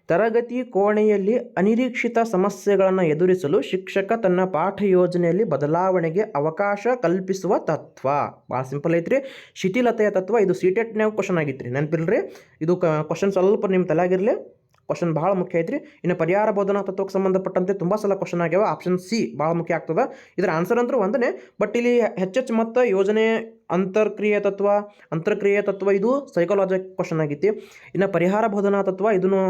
ತರಗತಿ ಕೋಣೆಯಲ್ಲಿ ಅನಿರೀಕ್ಷಿತ ಸಮಸ್ಯೆಗಳನ್ನು ಎದುರಿಸಲು ಶಿಕ್ಷಕ ತನ್ನ ಪಾಠ ಯೋಜನೆಯಲ್ಲಿ ಬದಲಾವಣೆಗೆ ಅವಕಾಶ ಕಲ್ಪಿಸುವ ತತ್ವ. ಭಾಳ ಸಿಂಪಲ್ ಐತ್ರಿ. ಶಿಥಿಲತೆಯ ತತ್ವ ಇದು ಸಿ ಟೆಟ್ನ್ಯಾಗ ಕ್ವಶನ್ ಆಗಿತ್ತು ರೀ ನೆನಪಿಲ್ರಿ? ಇದು ಕ್ವಶನ್ ಸ್ವಲ್ಪ ನಿಮ್ಮ ತಲೆಯಾಗಿರಲಿ. ಕ್ವಶನ್ ಭಾಳ ಮುಖ್ಯ ಐತ್ರಿ. ಇನ್ನು ಪರಿಹಾರ ಬೋಧನಾ ತತ್ವಕ್ಕೆ ಸಂಬಂಧಪಟ್ಟಂತೆ ತುಂಬ ಸಲ ಕ್ವಶನ್ ಆಗ್ಯಾವ. ಆಪ್ಷನ್ ಸಿ ಭಾಳ ಮುಖ್ಯ ಆಗ್ತದೆ. ಇದರ ಆನ್ಸರ್ ಅಂತೂ ಒಂದನೇ ಬಟ್ ಇಲ್ಲಿ ಹೆಚ್ಚೆಚ್ಚು ಮತ್ತು ಯೋಜನೆ ಅಂತರ್ಕ್ರಿಯೆ ತತ್ವ ಅಂತರ್ಕ್ರಿಯೆ ತತ್ವ ಇದು ಸೈಕಾಲಜಿ ಕ್ವಶನ್ ಆಗೈತಿ ಇನ್ನು ಪರಿಹಾರ ಬೋಧನಾ ತತ್ವ ಇದನ್ನು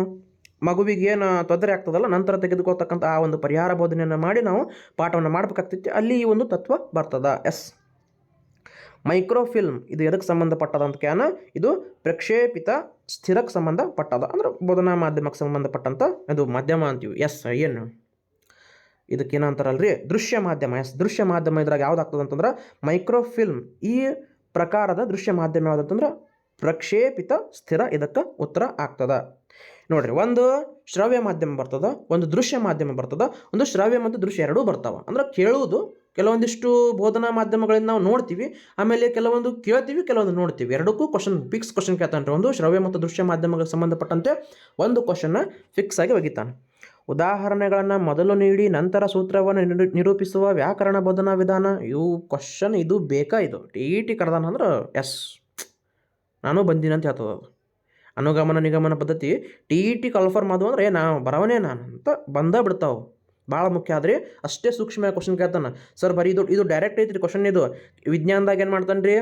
ಮಗುವಿಗೆ ಏನು ತೊಂದರೆ ಆಗ್ತದಲ್ಲ, ನಂತರ ತೆಗೆದುಕೊಳ್ತಕ್ಕಂಥ ಆ ಒಂದು ಪರಿಹಾರ ಬೋಧನೆಯನ್ನು ಮಾಡಿ ನಾವು ಪಾಠವನ್ನು ಮಾಡಬೇಕಾಗ್ತೈತಿ. ಅಲ್ಲಿ ಈ ಒಂದು ತತ್ವ ಬರ್ತದ. ಎಸ್. ಮೈಕ್ರೋಫಿಲ್ಮ್, ಇದು ಎದಕ್ಕೆ ಸಂಬಂಧಪಟ್ಟದ ಅಂತ ಕ್ಯಾನ ಇದು ಪ್ರಕ್ಷೇಪಿತ ಸ್ಥಿರಕ್ಕೆ ಸಂಬಂಧಪಟ್ಟದ, ಅಂದ್ರೆ ಬೋಧನಾ ಮಾಧ್ಯಮಕ್ಕೆ ಸಂಬಂಧಪಟ್ಟಂಥ ಇದು ಮಾಧ್ಯಮ ಅಂತೀವಿ. ಎಸ್, ಏನು? ಇದಕ್ಕೇನಂತಾರಲ್ರಿ ದೃಶ್ಯ ಮಾಧ್ಯಮ. ಎಸ್, ದೃಶ್ಯ ಮಾಧ್ಯಮ ಇದ್ರಾಗ ಯಾವ್ದಾಗ್ತದೆ ಅಂತಂದ್ರೆ, ಮೈಕ್ರೋಫಿಲ್ಮ್ ಈ ಪ್ರಕಾರದ ದೃಶ್ಯ ಮಾಧ್ಯಮ ಯಾವುದಂತಂದ್ರೆ ಪ್ರಕ್ಷೇಪಿತ, ಸ್ಥಿರ ಇದಕ್ಕೆ ಉತ್ತರ ಆಗ್ತದ. ನೋಡ್ರಿ, ಒಂದು ಶ್ರವ್ಯ ಮಾಧ್ಯಮ ಬರ್ತದ, ಒಂದು ದೃಶ್ಯ ಮಾಧ್ಯಮ ಬರ್ತದ, ಒಂದು ಶ್ರವ್ಯ ಮತ್ತು ದೃಶ್ಯ ಎರಡೂ ಬರ್ತಾವೆ. ಅಂದ್ರೆ ಕೇಳುವುದು, ಕೆಲವೊಂದಿಷ್ಟು ಬೋಧನಾ ಮಾಧ್ಯಮಗಳಿಂದ ನಾವು ನೋಡ್ತೀವಿ, ಆಮೇಲೆ ಕೆಲವೊಂದು ಕೇಳ್ತೀವಿ, ಕೆಲವೊಂದು ನೋಡ್ತೀವಿ. ಎರಡಕ್ಕೂ ಕ್ವಶನ್ ಫಿಕ್ಸ್ ಕ್ವಶನ್ ಕೇಳ್ತಾನೆ ಒಂದು ಶ್ರವ್ಯ ಮತ್ತು ದೃಶ್ಯ ಮಾಧ್ಯಮಗಳಿಗೆ ಸಂಬಂಧಪಟ್ಟಂತೆ ಒಂದು ಕ್ವಶನ್ನ ಫಿಕ್ಸ್ ಆಗಿ ಒಗಿತಾನೆ. ಉದಾಹರಣೆಗಳನ್ನು ಮೊದಲು ನೀಡಿ, ನಂತರ ಸೂತ್ರವನ್ನು ನಿರೂಪಿಸುವ ವ್ಯಾಕರಣ ಬೋಧನಾ ವಿಧಾನ. ಇವು ಕ್ವಶನ್ ಇದು ಬೇಕಾ ಇದು? ಟಿ ಟಿ ಕರೆದಾನ ಅಂದ್ರೆ ಎಸ್ ನಾನು ಬಂದೀನಿ ಅಂತ ಅನುಗಮನ ನಿಗಮನ ಪದ್ಧತಿ ಟಿ ಇ ಟಿ ಕನ್ಫರ್ಮ್ ಅದು ಅಂದ್ರೆ ನಾವು ಬರವನೇ ನಾನು ಅಂತ ಬಂದ ಬಿಡ್ತಾವೆ. ಭಾಳ ಮುಖ್ಯ ಆದ್ರಿ ಅಷ್ಟೇ ಸೂಕ್ಷ್ಮ ಕ್ವಶನ್ ಕೇಳ್ತಾನೆ. ಸರ್ ಬರೀ ಇದು ಇದು ಡೈರೆಕ್ಟ್ ಐತ್ರಿ ಕ್ವಶನ್ ಇದು. ವಿಜ್ಞಾನದಾಗ ಏನು ಮಾಡ್ತಾನೆ ರೀ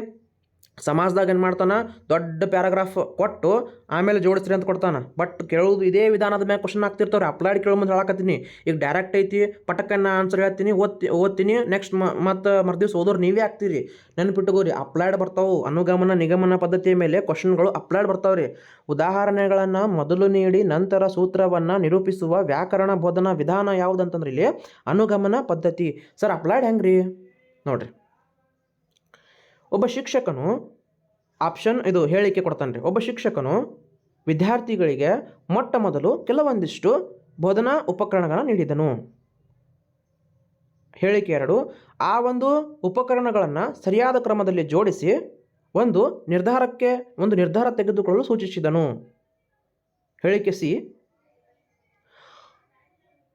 ಸಮಾಜದಾಗ ಏನು ಮಾಡ್ತಾನೆ? ದೊಡ್ಡ ಪ್ಯಾರಾಗ್ರಾಫ್ ಕೊಟ್ಟು ಆಮೇಲೆ ಜೋಡಿಸ್ರಿ ಅಂತ ಕೊಡ್ತಾನೆ. ಬಟ್ ಕೇಳೋದು ಇದೇ ವಿಧಾನದ ಮ್ಯಾಗ ಕ್ವಶನ್ ಆಗ್ತಿರ್ತಾವ್ರಿ. ಅಪ್ಲೈಡ್ ಕೇಳೋ ಮುಂದೆ ಹೇಳಕತ್ತೀನಿ. ಈಗ ಡೈರೆಕ್ಟ್ ಐತಿ ಪಟಕನ್ನ ಆನ್ಸರ್ ಹೇಳ್ತೀನಿ, ಓದ್ತಿ, ಓದ್ತೀನಿ ನೆಕ್ಸ್ಟ್ ಮತ್ತು ಮರ್ದಿವ್ಸ ಓದೋರು ನೀವೇ ಆಗ್ತೀರಿ. ನೆನ್ಪಿಟ್ಟುಕೋರಿ ಅಪ್ಲೈಡ್ ಬರ್ತಾವೆ. ಅನುಗಮನ, ನಿಗಮನ ಪದ್ಧತಿಯ ಮೇಲೆ ಕ್ವಶನ್ಗಳು ಅಪ್ಲೈಡ್ ಬರ್ತಾವ್ರಿ. ಉದಾಹರಣೆಗಳನ್ನು ಮೊದಲು ನೀಡಿ, ನಂತರ ಸೂತ್ರವನ್ನು ನಿರೂಪಿಸುವ ವ್ಯಾಕರಣ ಬೋಧನಾ ವಿಧಾನ ಯಾವುದಂತಂದ್ರೆ ಇಲ್ಲಿ ಅನುಗಮನ ಪದ್ಧತಿ. ಸರ್ ಅಪ್ಲೈಡ್ ಹೆಂಗ್ರಿ? ನೋಡ್ರಿ. ಒಬ್ಬ ಶಿಕ್ಷಕನು ಆಪ್ಷನ್ ಇದು ಹೇಳಿಕೆ ಕೊಡ್ತಾನೆ ರೀ ಒಬ್ಬ ಶಿಕ್ಷಕನು ವಿದ್ಯಾರ್ಥಿಗಳಿಗೆ ಮೊಟ್ಟ ಮೊದಲು ಕೆಲವೊಂದಿಷ್ಟು ಬೋಧನಾ ಉಪಕರಣಗಳನ್ನು ನೀಡಿದನು. ಹೇಳಿಕೆ ಎರಡು, ಆ ಒಂದು ಉಪಕರಣಗಳನ್ನು ಸರಿಯಾದ ಕ್ರಮದಲ್ಲಿ ಜೋಡಿಸಿ ಒಂದು ನಿರ್ಧಾರಕ್ಕೆ, ಒಂದು ನಿರ್ಧಾರ ತೆಗೆದುಕೊಳ್ಳಲು ಸೂಚಿಸಿದನು. ಹೇಳಿಕೆ ಸಿ,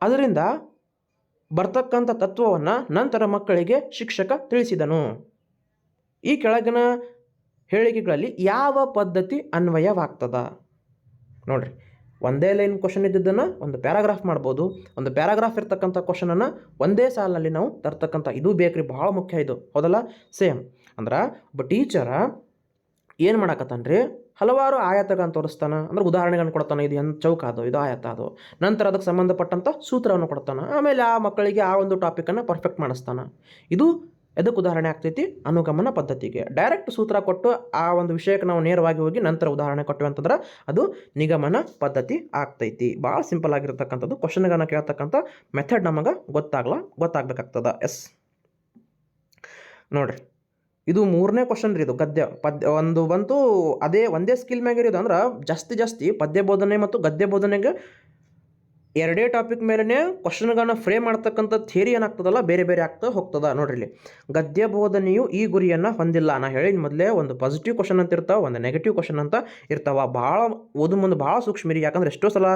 ಅದರಿಂದ ಬರ್ತಕ್ಕಂಥ ತತ್ವವನ್ನು ನಂತರ ಮಕ್ಕಳಿಗೆ ಶಿಕ್ಷಕ ತಿಳಿಸಿದನು. ಈ ಕೆಳಗಿನ ಹೇಳಿಕೆಗಳಲ್ಲಿ ಯಾವ ಪದ್ಧತಿ ಅನ್ವಯವಾಗ್ತದ? ನೋಡ್ರಿ, ಒಂದೇ ಲೈನ್ ಕ್ವಶನ್ ಇದ್ದಿದ್ದನ್ನು ಒಂದು ಪ್ಯಾರಾಗ್ರಾಫ್ ಮಾಡ್ಬೋದು. ಒಂದು ಪ್ಯಾರಾಗ್ರಾಫ್ ಇರ್ತಕ್ಕಂಥ ಕ್ವಶನನ್ನು ಒಂದೇ ಸಾಲಿನಲ್ಲಿ ನಾವು ತರ್ತಕ್ಕಂಥ, ಇದು ಬೇಕ್ರಿ ಭಾಳ ಮುಖ್ಯ ಇದು. ಹೌದಲ್ಲ? ಸೇಮ್ ಅಂದ್ರೆ, ಒಬ್ಬ ಟೀಚರ ಏನು ಮಾಡಕತ್ತಾನ್ರಿ? ಹಲವಾರು ಆಯತಗಳನ್ನು ತೋರಿಸ್ತಾನ. ಅಂದ್ರೆ ಉದಾಹರಣೆಗಳನ್ನು ಕೊಡ್ತಾನೆ, ಇದು ಹೆಂಗೆ ಚೌಕ ಅದು, ಇದು ಆಯತ ಅದು. ನಂತರ ಅದಕ್ಕೆ ಸಂಬಂಧಪಟ್ಟಂಥ ಸೂತ್ರವನ್ನು ಕೊಡ್ತಾನೆ. ಆಮೇಲೆ ಆ ಮಕ್ಕಳಿಗೆ ಆ ಒಂದು ಟಾಪಿಕನ್ನು ಪರ್ಫೆಕ್ಟ್ ಮಾಡಿಸ್ತಾನೆ. ಇದು ಎದಕ್ಕೆ ಉದಾಹರಣೆ ಆಗ್ತೈತಿ? ಅನುಗಮನ ಪದ್ಧತಿಗೆ. ಡೈರೆಕ್ಟ್ ಸೂತ್ರ ಕೊಟ್ಟು ಆ ಒಂದು ವಿಷಯಕ್ಕೆ ನಾವು ನೇರವಾಗಿ ಹೋಗಿ ನಂತರ ಉದಾಹರಣೆ ಕೊಟ್ಟಿವಿ ಅಂತಂದ್ರೆ ಅದು ನಿಗಮನ ಪದ್ಧತಿ ಆಗ್ತೈತಿ. ಭಾಳ ಸಿಂಪಲ್ ಆಗಿರ್ತಕ್ಕಂಥದ್ದು. ಕ್ವಶನ್ಗಳನ್ನ ಕೇಳ್ತಕ್ಕಂಥ ಮೆಥಡ್ ನಮಗೆ ಗೊತ್ತಾಗ್ಲ, ಗೊತ್ತಾಗಬೇಕಾಗ್ತದ. ಎಸ್ ನೋಡ್ರಿ. ಇದು ಮೂರನೇ ಕ್ವಶನ್ ರೀ ಇದು. ಗದ್ಯ, ಪದ್ಯ, ಒಂದು ಬಂತು ಅದೇ ಒಂದೇ ಸ್ಕಿಲ್ ಮ್ಯಾಗ ಇರೋದು ಅಂದ್ರೆ ಜಾಸ್ತಿ ಜಾಸ್ತಿ ಪದ್ಯ ಬೋಧನೆ ಮತ್ತು ಗದ್ಯ ಬೋಧನೆಗೆ ಎರಡೇ ಟಾಪಿಕ್ ಮೇಲೇ ಕ್ವಶನ್ಗಳನ್ನ ಫ್ರೇಮ್ ಮಾಡ್ತಕ್ಕಂಥ ಥಿಯರಿ ಏನಾಗ್ತದಲ್ಲ? ಬೇರೆ ಬೇರೆ ಆಗ್ತಾ ಹೋಗ್ತದ ನೋಡ್ರಿ ಇಲ್ಲಿ. ಗದ್ಯ ಬೋಧನೆಯು ಈ ಗುರಿಯನ್ನು ಹೊಂದಿಲ್ಲ. ನಾ ಹೇಳಿದ ಮೊದಲೇ ಒಂದು ಪಾಸಿಟಿವ್ ಕ್ವಶನ್ ಅಂತ ಇರ್ತಾವೆ, ಒಂದು ನೆಗೆಟಿವ್ ಕ್ವಶನ್ ಅಂತ ಇರ್ತಾವೆ. ಭಾಳ ಓದು ಮುಂದೆ ಭಾಳ ಸೂಕ್ಷ್ಮ ರೀ ಯಾಕಂದ್ರೆ ಎಷ್ಟೋ ಸಲ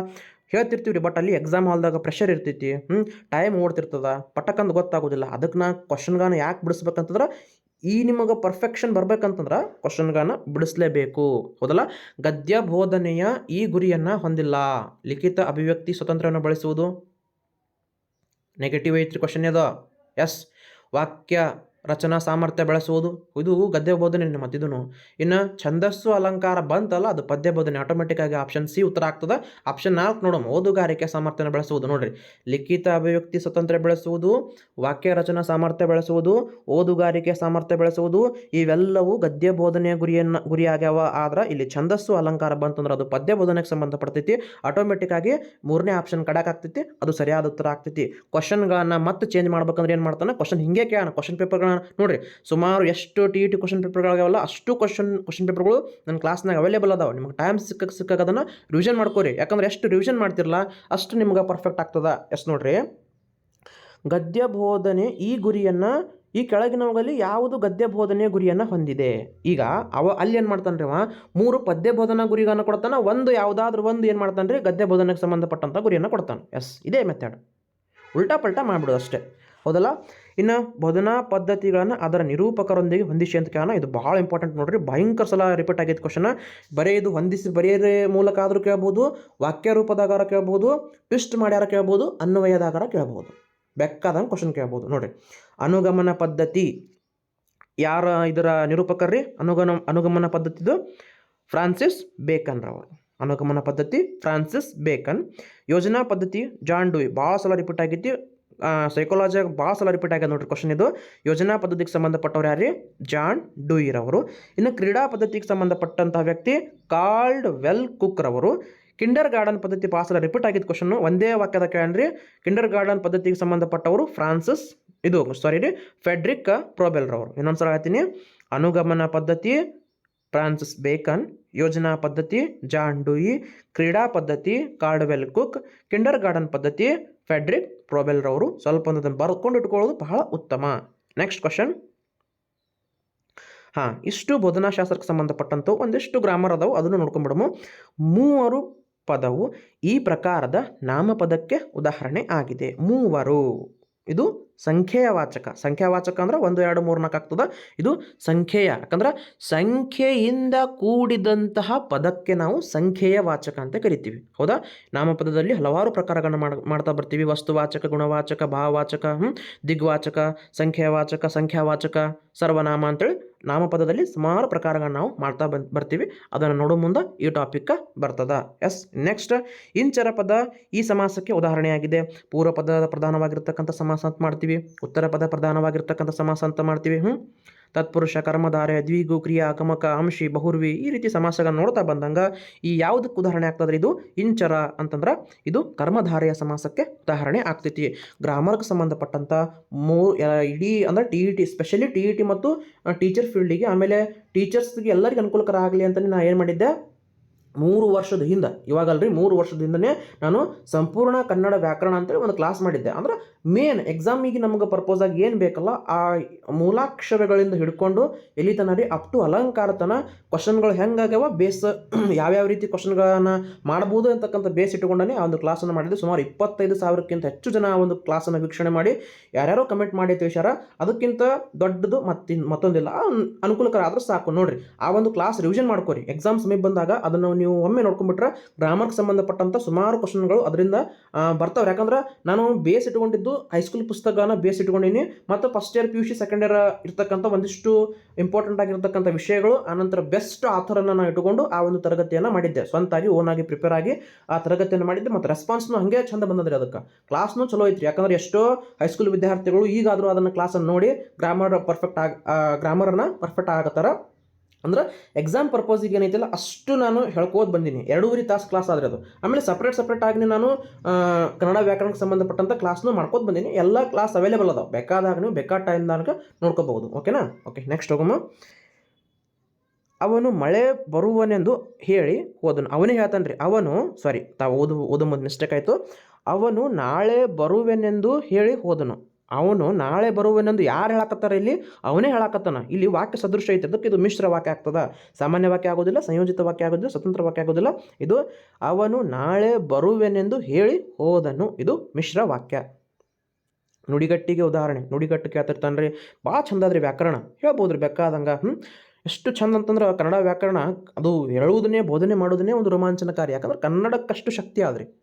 ಹೇಳ್ತಿರ್ತೀವಿ ರೀ ಬಟ್ ಅಲ್ಲಿ ಎಕ್ಸಾಮ್ ಹಾಲ್ದಾಗ ಪ್ರೆಷರ್ ಇರ್ತೈತಿ. ಹ್ಞೂ ಟೈಮ್ ಓಡ್ತಿರ್ತದ. ಪಟಕ್ಕಂದು ಗೊತ್ತಾಗೋದಿಲ್ಲ. ಅದಕ್ಕೆ ನಾ ಕ್ವಶನ್ಗಳನ್ನ ಯಾಕೆ ಬಿಡಿಸ್ಬೇಕಂತಂದ್ರೆ ಈ ನಿಮಗೆ ಪರ್ಫೆಕ್ಷನ್ ಬರ್ಬೇಕಂತಂದ್ರೆ ಕ್ವಶನ್ಗಳನ್ನ ಬಿಡಿಸ್ಲೇಬೇಕು. ಹೌದಲ್ಲ? ಗದ್ಯ ಬೋಧನೆಯ ಈ ಗುರಿಯನ್ನು ಹೊಂದಿಲ್ಲ. ಲಿಖಿತ ಅಭಿವ್ಯಕ್ತಿ ಸ್ವತಂತ್ರವನ್ನು ಬಳಸುವುದು. ನೆಗೆಟಿವ್ ಐತ್ರಿ ಕ್ವಶನ್ ಅದ ಎಸ್ ವಾಕ್ಯ ರಚನಾ ಸಾಮರ್ಥ್ಯ ಬೆಳೆಸುವುದು. ಇದು ಗದ್ಯ ಬೋಧನೆ ಮತ್ತಿದನು. ಇನ್ನು ಛಂದಸ್ಸು ಅಲಂಕಾರ ಬಂತಲ್ಲ, ಅದು ಪದ್ಯ ಬೋಧನೆ ಆಟೋಮೆಟಿಕ್ ಆಗಿ ಆಪ್ಷನ್ ಸಿ ಉತ್ತರ ಆಗ್ತದೆ. ಆಪ್ಷನ್ ನಾಲ್ಕು ನೋಡೋಣ. ಓದುಗಾರಿಕೆ ಸಾಮರ್ಥ್ಯನ ಬೆಳೆಸುವುದು ನೋಡ್ರಿ. ಲಿಖಿತ ಅಭಿವ್ಯಕ್ತಿ ಸ್ವತಂತ್ರ ಬೆಳೆಸುವುದು, ವಾಕ್ಯ ರಚನಾ ಸಾಮರ್ಥ್ಯ ಬೆಳೆಸುವುದು, ಓದುಗಾರಿಕೆ ಸಾಮರ್ಥ್ಯ ಬೆಳೆಸುವುದು, ಇವೆಲ್ಲವೂ ಗದ್ಯ ಬೋಧನೆಯ ಗುರಿಯನ್ನು, ಗುರಿಯಾಗ್ಯಾವ. ಆದ್ರೆ ಇಲ್ಲಿ ಛಂದಸ್ಸು ಅಲಂಕಾರ ಬಂತಂದ್ರೆ ಅದು ಪದ್ಯ ಬೋಧನೆಗೆ ಸಂಬಂಧಪಡ್ತೈತಿ. ಆಟೋಮೆಟಿಕ್ ಆಗಿ ಮೂರನೇ ಆಪ್ಷನ್ ಕಡಕ್ ಆಗ್ತೈತಿ. ಅದು ಸರಿಯಾದ ಉತ್ತರ ಆಗ್ತೈತಿ. ಕ್ವಶನ್ಗಳನ್ನ ಮತ್ತೆ ಚೇಂಜ್ ಮಾಡ್ಬೇಕಂದ್ರೆ ಏನು ಮಾಡ್ತಾನೆ? ಕ್ವಶನ್ ಹಿಂಗೆ ಕೇಳೋಣ. ಕ್ವಶನ್ ಪೇಪರ್ಗಳನ್ನ ನೋಡ್ರಿ, ಸುಮಾರು ಎಷ್ಟು ಟಿ ಟಿ ಕ್ವಶನ್ ಪೇಪರ್ಗಳಾಗವಲ್ಲ ಅಷ್ಟು ಕ್ವಶನ್ ಕ್ವಶನ್ ಪೇಪರ್ಗಳು ನನ್ನ ಕ್ಲಾಸ್ನಾಗ ಅವೈಲೇಬಲ್ ಅದಾವೆ. ನಿಮ್ಗೆ ಟೈಮ್ ಸಿಕ್ಕ ಸಿಕ್ಕಾಗ ಅದನ್ನು ರಿವಿಷನ್ ಮಾಡ್ಕೋರಿ. ಯಾಕಂದ್ರೆ ಎಷ್ಟು ರಿವಿಷನ್ ಮಾಡ್ತಿರಲ್ಲ ಅಷ್ಟು ನಿಮ್ಗೆ ಪರ್ಫೆಕ್ಟ್ ಆಗ್ತದ. ಎಸ್ ನೋಡಿರಿ. ಗದ್ಯ ಬೋಧನೆ ಈ ಗುರಿಯನ್ನು, ಈ ಕೆಳಗಿನವುಗಳಲ್ಲಿ ಯಾವುದು ಗದ್ಯ ಬೋಧನೆಯ ಗುರಿಯನ್ನು ಹೊಂದಿದೆ? ಈಗ ಅವ ಅಲ್ಲಿ ಏನು ಮಾಡ್ತಾನೆ ರೀ ಅವ? ಮೂರು ಪದ್ಯ ಬೋಧನಾ ಗುರಿಗಳನ್ನು ಕೊಡ್ತಾನೆ, ಒಂದು ಯಾವುದಾದ್ರೂ ಒಂದು ಏನು ಮಾಡ್ತಾನೆ ರೀ ಗದ್ಯ ಬೋಧನೆಗೆ ಸಂಬಂಧಪಟ್ಟಂಥ ಗುರಿಯನ್ನು ಕೊಡ್ತಾನೆ. ಎಸ್, ಇದೇ ಮೆಥಡ್ ಉಲ್ಟಾ ಪಲ್ಟಾ ಮಾಡಿಬಿಡೋದು ಅಷ್ಟೇ. ಹೌದಲ್ಲ? ಇನ್ನು ಬೋಧನಾ ಪದ್ಧತಿಗಳನ್ನು ಅದರ ನಿರೂಪಕರೊಂದಿಗೆ ಹೊಂದಿಸಿ ಅಂತ ಕೇಳೋಣ. ಇದು ಭಾಳ ಇಂಪಾರ್ಟೆಂಟ್ ನೋಡ್ರಿ. ಭಯಂಕರ ಸಲ ರಿಪೀಟ್ ಆಗೈತೆ ಕ್ವಶನ್ ಬರೀ ಇದು ಹೊಂದಿಸಿ ಬರೆಯೋದ್ರ ಮೂಲಕ ಆದರೂ ಕೇಳ್ಬೋದು, ವಾಕ್ಯ ರೂಪದಾಗಾರ ಕೇಳ್ಬೋದು ಟ್ವಿಸ್ಟ್ ಮಾಡ್ಯಾರ ಕೇಳ್ಬೋದು ಅನ್ವಯದಾಗಾರ ಕೇಳ್ಬೋದು. ಬೆಕ್ಕಾದಂಗೆ ಕ್ವಶನ್ ಕೇಳ್ಬೋದು. ನೋಡಿ ಅನುಗಮನ ಪದ್ಧತಿ. ಯಾರ ಇದರ ನಿರೂಪಕರ್ರಿ? ಅನುಗಮ, ಅನುಗಮನ ಪದ್ಧತಿದು ಫ್ರಾನ್ಸಿಸ್ ಬೇಕನ್ ರವರು ಅನುಗಮನ ಪದ್ಧತಿ, ಫ್ರಾನ್ಸಿಸ್ ಬೇಕನ್. ಯೋಜನಾ ಪದ್ಧತಿ ಜಾನ್ ಡೂಯಿ ಭಾಳ ಸಲ ರಿಪೀಟ್ ಆಗೈತಿ. ಸೈಕಾಲಜಿಯಾಗ ಭಾಳ ಸಲ ರಿಪೀಟ್ ಆಗ್ಯದ ನೋಡ್ರಿ ಕ್ವಶನ್ ಇದು. ಯೋಜನಾ ಪದ್ಧತಿಗೆ ಸಂಬಂಧಪಟ್ಟವ್ರು ಯಾರು ಜಾನ್ ಡೂಯಿರ್ ಅವರು. ಇನ್ನು ಕ್ರೀಡಾ ಪದ್ಧತಿಗೆ ಸಂಬಂಧಪಟ್ಟಂತಹ ವ್ಯಕ್ತಿ ಕಾಲ್ಡ್ ವೆಲ್ ಕುಕ್ ರವರು ಕಿಂಡರ್ ಗಾರ್ಡನ್ ಪದ್ಧತಿ ಭಾಳ ಸಲ ರಿಪೀಟ್ ಆಗಿದ್ದ ಕ್ವಶನ್ ಒಂದೇ ವಾಕ್ಯದ ಕೇಳ್ರಿ. ಕಿಂಡರ್ ಗಾರ್ಡನ್ ಪದ್ಧತಿಗೆ ಸಂಬಂಧಪಟ್ಟವರು ಫ್ರಾನ್ಸಿಸ್, ಇದು ಸಾರಿ ರೀ, ಫೆಡ್ರಿಕ್ ಪ್ರೋಬೆಲ್ ರವರು. ಇನ್ನೊಂದ್ಸಲ ಹೇಳ್ತೀನಿ. ಅನುಗಮನ ಪದ್ಧತಿ, ಫ್ರಾನ್ಸಿಸ್ ಬೇಕನ್. ಯೋಜನಾ ಪದ್ಧತಿ, ಜಾನ್ ಡೂಯಿ. ಕ್ರೀಡಾ ಪದ್ಧತಿ ಕಾರ್ಡ್ವೆಲ್ ಕುಕ್ ಕಿಂಡರ್ ಗಾರ್ಡನ್ ಪದ್ಧತಿ ಫೆಡ್ರಿಕ್ ಪ್ರೊಬೆಲ್ ರವರು ಸ್ವಲ್ಪ ಅದನ್ನು ಬರ್ಕೊಂಡು ಇಟ್ಕೊಳ್ಳೋದು ಬಹಳ ಉತ್ತಮ. ನೆಕ್ಸ್ಟ್ ಕ್ವಶನ್ ಹಾಂ, ಇಷ್ಟು ಬೋಧನಾಶಾಸ್ತ್ರಕ್ಕೆ ಸಂಬಂಧಪಟ್ಟಂಥ ಒಂದಿಷ್ಟು ಗ್ರಾಮರ್ ಅದಾವು, ಅದನ್ನು ನೋಡ್ಕೊಂಡ್ಬಿಡಮು ಮೂವರು ಪದವು ಈ ಪ್ರಕಾರದ ನಾಮಪದಕ್ಕೆ ಉದಾಹರಣೆ ಆಗಿದೆ. ಮೂವರು. ಇದು ಸಂಖ್ಯೆಯ ವಾಚಕ ಸಂಖ್ಯಾವಾಚಕ ಅಂದ್ರೆ ಒಂದು, ಎರಡು, ಮೂರು, ನಾಲ್ಕು ಆಗ್ತದೆ. ಇದು ಸಂಖ್ಯೆಯ. ಯಾಕಂದ್ರೆ ಸಂಖ್ಯೆಯಿಂದ ಕೂಡಿದಂತಹ ಪದಕ್ಕೆ ನಾವು ಸಂಖ್ಯೆಯ ವಾಚಕ ಅಂತ ಕರಿತೀವಿ. ಹೌದಾ? ನಾಮಪದದಲ್ಲಿ ಹಲವಾರು ಪ್ರಕಾರಗಳನ್ನು ಮಾಡ್, ಮಾಡ್ತಾ ಬರ್ತೀವಿ. ವಸ್ತುವಾಚಕ, ಗುಣವಾಚಕ, ಭಾವವಾಚಕ ಹ್ಞೂ ದಿಗ್ವಾಚಕ, ಸಂಖ್ಯಾವಾಚಕ ಸಂಖ್ಯಾವಾಚಕ, ಸರ್ವನಾಮ ಅಂತೇಳಿ ನಾಮಪದದಲ್ಲಿ ಸುಮಾರು ಪ್ರಕಾರಗಳನ್ನ ನಾವು ಮಾಡ್ತಾ ಬಂದ್, ಬರ್ತೀವಿ. ಅದನ್ನು ನೋಡೋ ಮುಂದೆ ಈ ಟಾಪಿಕ್ ಬರ್ತದ. ಎಸ್ ನೆಕ್ಸ್ಟ್ ಇಂಚರ ಪದ ಈ ಸಮಾಸಕ್ಕೆ ಉದಾಹರಣೆಯಾಗಿದೆ. ಪೂರ್ವ ಪದ ಪ್ರಧಾನವಾಗಿರ್ತಕ್ಕಂಥ ಸಮಾಸ ಅಂತ ಮಾಡ್ತೀವಿ. ಉತ್ತರ ಪದ ಪ್ರಧಾನವಾಗಿರ್ತಕ್ಕಂಥ ಸಮಾಸ ಅಂತ ಮಾಡ್ತೀವಿ. ಹ್ಞೂ ತತ್ಪುರುಷ ಕರ್ಮಧಾರೆ, ದ್ವಿಗು ಕ್ರಿಯಾ ಗಮಕ ಅಂಶಿ ಬಹುರ್ವಿ ಈ ರೀತಿ ಸಮಾಸಗಳನ್ನು ನೋಡ್ತಾ ಬಂದಂಗ ಈ ಯಾವುದಕ್ಕೆ ಉದಾಹರಣೆ ಆಗ್ತದ್ರೆ ಇದು? ಇಂಚರ ಅಂತಂದ್ರೆ ಇದು ಕರ್ಮಧಾರೆಯ ಸಮಾಸಕ್ಕೆ ಉದಾಹರಣೆ ಆಗ್ತೈತಿ. ಗ್ರಾಮರ್ಗೆ ಸಂಬಂಧಪಟ್ಟಂಥ ಮೂ ಇಡೀ ಅಂದ್ರೆ T E T specially T E T ಮತ್ತು ಟೀಚರ್ ಫೀಲ್ಡಿಗೆ ಆಮೇಲೆ ಟೀಚರ್ಸ್ಗೆ ಎಲ್ಲರಿಗೂ ಅನುಕೂಲಕರ ಆಗಲಿ ಅಂತ ನಾನು ಏನು ಮಾಡಿದ್ದೆ? ಮೂರು ವರ್ಷದ ಹಿಂದೆ, ಇವಾಗಲ್ರಿ ಮೂರು ವರ್ಷದಿಂದನೇ ನಾನು ಸಂಪೂರ್ಣ ಕನ್ನಡ ವ್ಯಾಕರಣ ಅಂತೇಳಿ ಒಂದು ಕ್ಲಾಸ್ ಮಾಡಿದ್ದೆ. ಅಂದ್ರೆ ಮೇನ್ ಎಕ್ಸಾಮಿಗೆ ನಮಗೆ ಪರ್ಪೋಸ್ ಆಗಿ ಏನು ಬೇಕಲ್ಲ, ಆ ಮೂಲಾಕ್ಷರಗಳಿಂದ ಹಿಡ್ಕೊಂಡು ಎಲ್ಲಿ ತನ ರೀ ಅಪ್ ಟು ಅಲಂಕಾರ ತನ ಕ್ವಶನ್ಗಳು ಹೆಂಗಾಗ್ಯಾವ ಬೇಸ್ ಯಾವ್ಯಾವ ರೀತಿ ಕ್ವಶನ್ಗಳನ್ನ ಮಾಡ್ಬೋದು ಅಂತಕ್ಕಂಥ ಬೇಸ್ ಇಟ್ಟುಕೊಂಡೇ ಆ ಒಂದು ಕ್ಲಾಸನ್ನು ಮಾಡಿದ್ದು ಸುಮಾರು ಇಪ್ಪತ್ತೈದು ಸಾವಿರಕ್ಕಿಂತ ಹೆಚ್ಚು ಜನ ಆ ಒಂದು ಕ್ಲಾಸನ್ನು ವೀಕ್ಷಣೆ ಮಾಡಿ, ಯಾರ್ಯಾರೋ ಕಮೆಂಟ್ ಮಾಡಿ ತಿಳಿಸ್ಯಾರ. ಅದಕ್ಕಿಂತ ದೊಡ್ಡದು ಮತ್ತಿನ್ ಮತ್ತೊಂದಿಲ್ಲ ಅನುಕೂಲಕರ ಆದರೂ ಸಾಕು. ನೋಡಿರಿ, ಆ ಒಂದು ಕ್ಲಾಸ್ ರಿವಿಷನ್ ಮಾಡ್ಕೋರಿ. ಎಕ್ಸಾಮ್ ಸಮೀಪ ಬಂದಾಗ ಅದನ್ನು ನೀವು ಒಮ್ಮೆ ನೋಡ್ಕೊಂಡ್ಬಿಟ್ರೆ ಗ್ರಾಮರ್ಗೆ ಸಂಬಂಧಪಟ್ಟಂಥ ಸುಮಾರು ಕ್ವಶನ್ಗಳು ಅದರಿಂದ ಬರ್ತಾವೆ ಯಾಕಂದ್ರೆ ನಾನು ಬೇಸ್ ಇಟ್ಕೊಂಡಿದ್ದು ಹೈಸ್ಕೂಲ್ ಪುಸ್ತಕನ ಬೇಸ್ ಇಟ್ಕೊಂಡಿನಿ. ಮತ್ತು first year P U C second year ಇರ್ತಕ್ಕಂಥ ಒಂದಿಷ್ಟು ಇಂಪಾರ್ಟೆಂಟ್ ಆಗಿರ್ತಕ್ಕಂಥ ವಿಷಯಗಳು ಆನಂತರ ಬೆಸ್ಟ್ ಆಥರನ್ನು ನಾನು ಇಟ್ಕೊಂಡು ಆ ಒಂದು ತರಗತಿಯನ್ನು ಮಾಡಿದ್ದೆ. ಸ್ವಂತಾಗಿ ಓನಾಗಿ ಪ್ರಿಪೇರ್ ಆಗಿ ಆ ತರಗತಿಯನ್ನು ಮಾಡಿದ್ದೆ. ಮತ್ತು ರೆಸ್ಪಾನ್ಸ್ನು ಹಾಗೆ ಚಂದ ಬಂದದ್ರಿ ಅದಕ್ಕೆ. ಕ್ಲಾಸ್ನು ಚಲೋ ಐತ್ರಿ. ಯಾಕಂದ್ರೆ ಎಷ್ಟೋ ಹೈಸ್ಕೂಲ್ ವಿದ್ಯಾರ್ಥಿಗಳು ಈಗಾದರೂ ಅದನ್ನು ಕ್ಲಾಸನ್ನು ನೋಡಿ ಗ್ರಾಮರ್ ಪರ್ಫೆಕ್ಟ್ ಆಗಿ ಗ್ರಾಮರನ್ನು ಪರ್ಫೆಕ್ಟ್ ಆಗತ್ತಾರ. ಅಂದ್ರೆ ಎಕ್ಸಾಮ್ ಪರ್ಪೋಸಿಗೆ ಏನೈತಿಲ್ಲ, ಅಷ್ಟು ನಾನು ಹೇಳ್ಕೋದು ಬಂದೀನಿ. ಎರಡೂವರೆ ತಾಸು ಕ್ಲಾಸ್ ಆದರೆ ಅದು. ಆಮೇಲೆ ಸಪ್ರೇಟ್ ಸಪ್ರೇಟ್ ಆಗಿ ನಾನು ಕನ್ನಡ ವ್ಯಾಕರಣಕ್ಕೆ ಸಂಬಂಧಪಟ್ಟಂಥ ಕ್ಲಾಸ್ನು ಮಾಡ್ಕೋತ ಬಂದೀನಿ. ಎಲ್ಲ ಕ್ಲಾಸ್ ಅವೈಲೇಬಲ್ ಅದಾವೆ. ಬೇಕಾದಾಗ ನೀವು, ಬೇಕಾದ ಟೈಮ್ದಾಗ ನೋಡ್ಕೋಬಹುದು. ಓಕೆನಾ ಓಕೆ ನೆಕ್ಸ್ಟ್ ಹೋಗಮ್ಮ ಅವನು ಮಳೆ ಬರುವನೆಂದು ಹೇಳಿ ಹೋದನು ಅವನೇ ಹೇಳ್ತಾನೆ ರೀ ಅವನು ಸಾರಿ ತಾವು ಓದು ಓದು ಮಿಸ್ಟೇಕ್ ಆಯಿತು. ಅವನು ನಾಳೆ ಬರುವೆನೆಂದು ಹೇಳಿ ಹೋದನು ಅವನು ನಾಳೆ ಬರುವೆನೆಂದು ಯಾರು ಹೇಳಕತ್ತಾರ ಇಲ್ಲಿ? ಅವನೇ ಹೇಳಕತ್ತಾನ. ಇಲ್ಲಿ ವಾಕ್ಯ ಸದೃಶ ಐತೆ. ಅದಕ್ಕೆ ಇದು ಮಿಶ್ರ ವಾಕ್ಯ ಆಗ್ತದ. ಸಾಮಾನ್ಯ ವಾಕ್ಯ ಆಗೋದಿಲ್ಲ, ಸಂಯೋಜಿತ ವಾಕ್ಯ ಆಗೋದಿಲ್ಲ, ಸ್ವತಂತ್ರ ವಾಕ್ಯ ಆಗೋದಿಲ್ಲ. ಇದು ಅವನು ನಾಳೆ ಬರುವೆನೆಂದು ಹೇಳಿ ಹೋದನು. ಇದು ಮಿಶ್ರ ವಾಕ್ಯ. ನುಡಿಗಟ್ಟಿಗೆ ಉದಾಹರಣೆ. ನುಡಿಗಟ್ಟು ಕೇಳ್ತಿರ್ತಾನೆ ರೀ ಭಾಳ ಚಂದ ಅದ್ರಿ ವ್ಯಾಕರಣ. ಹೇಳ್ಬೋದು ರೀ ಬೇಕಾದಂಗೆ ಎಷ್ಟು ಚಂದ ಅಂತಂದ್ರೆ ಕನ್ನಡ ವ್ಯಾಕರಣ ಅದು ಹೇಳುವುದನ್ನೇ, ಬೋಧನೆ ಮಾಡೋದನ್ನೇ ಒಂದು ರೋಮಾಂಚನಕಾರಿ. ಯಾಕಂದ್ರೆ ಕನ್ನಡಕ್ಕಷ್ಟು ಶಕ್ತಿ ಆದ್ರಿ.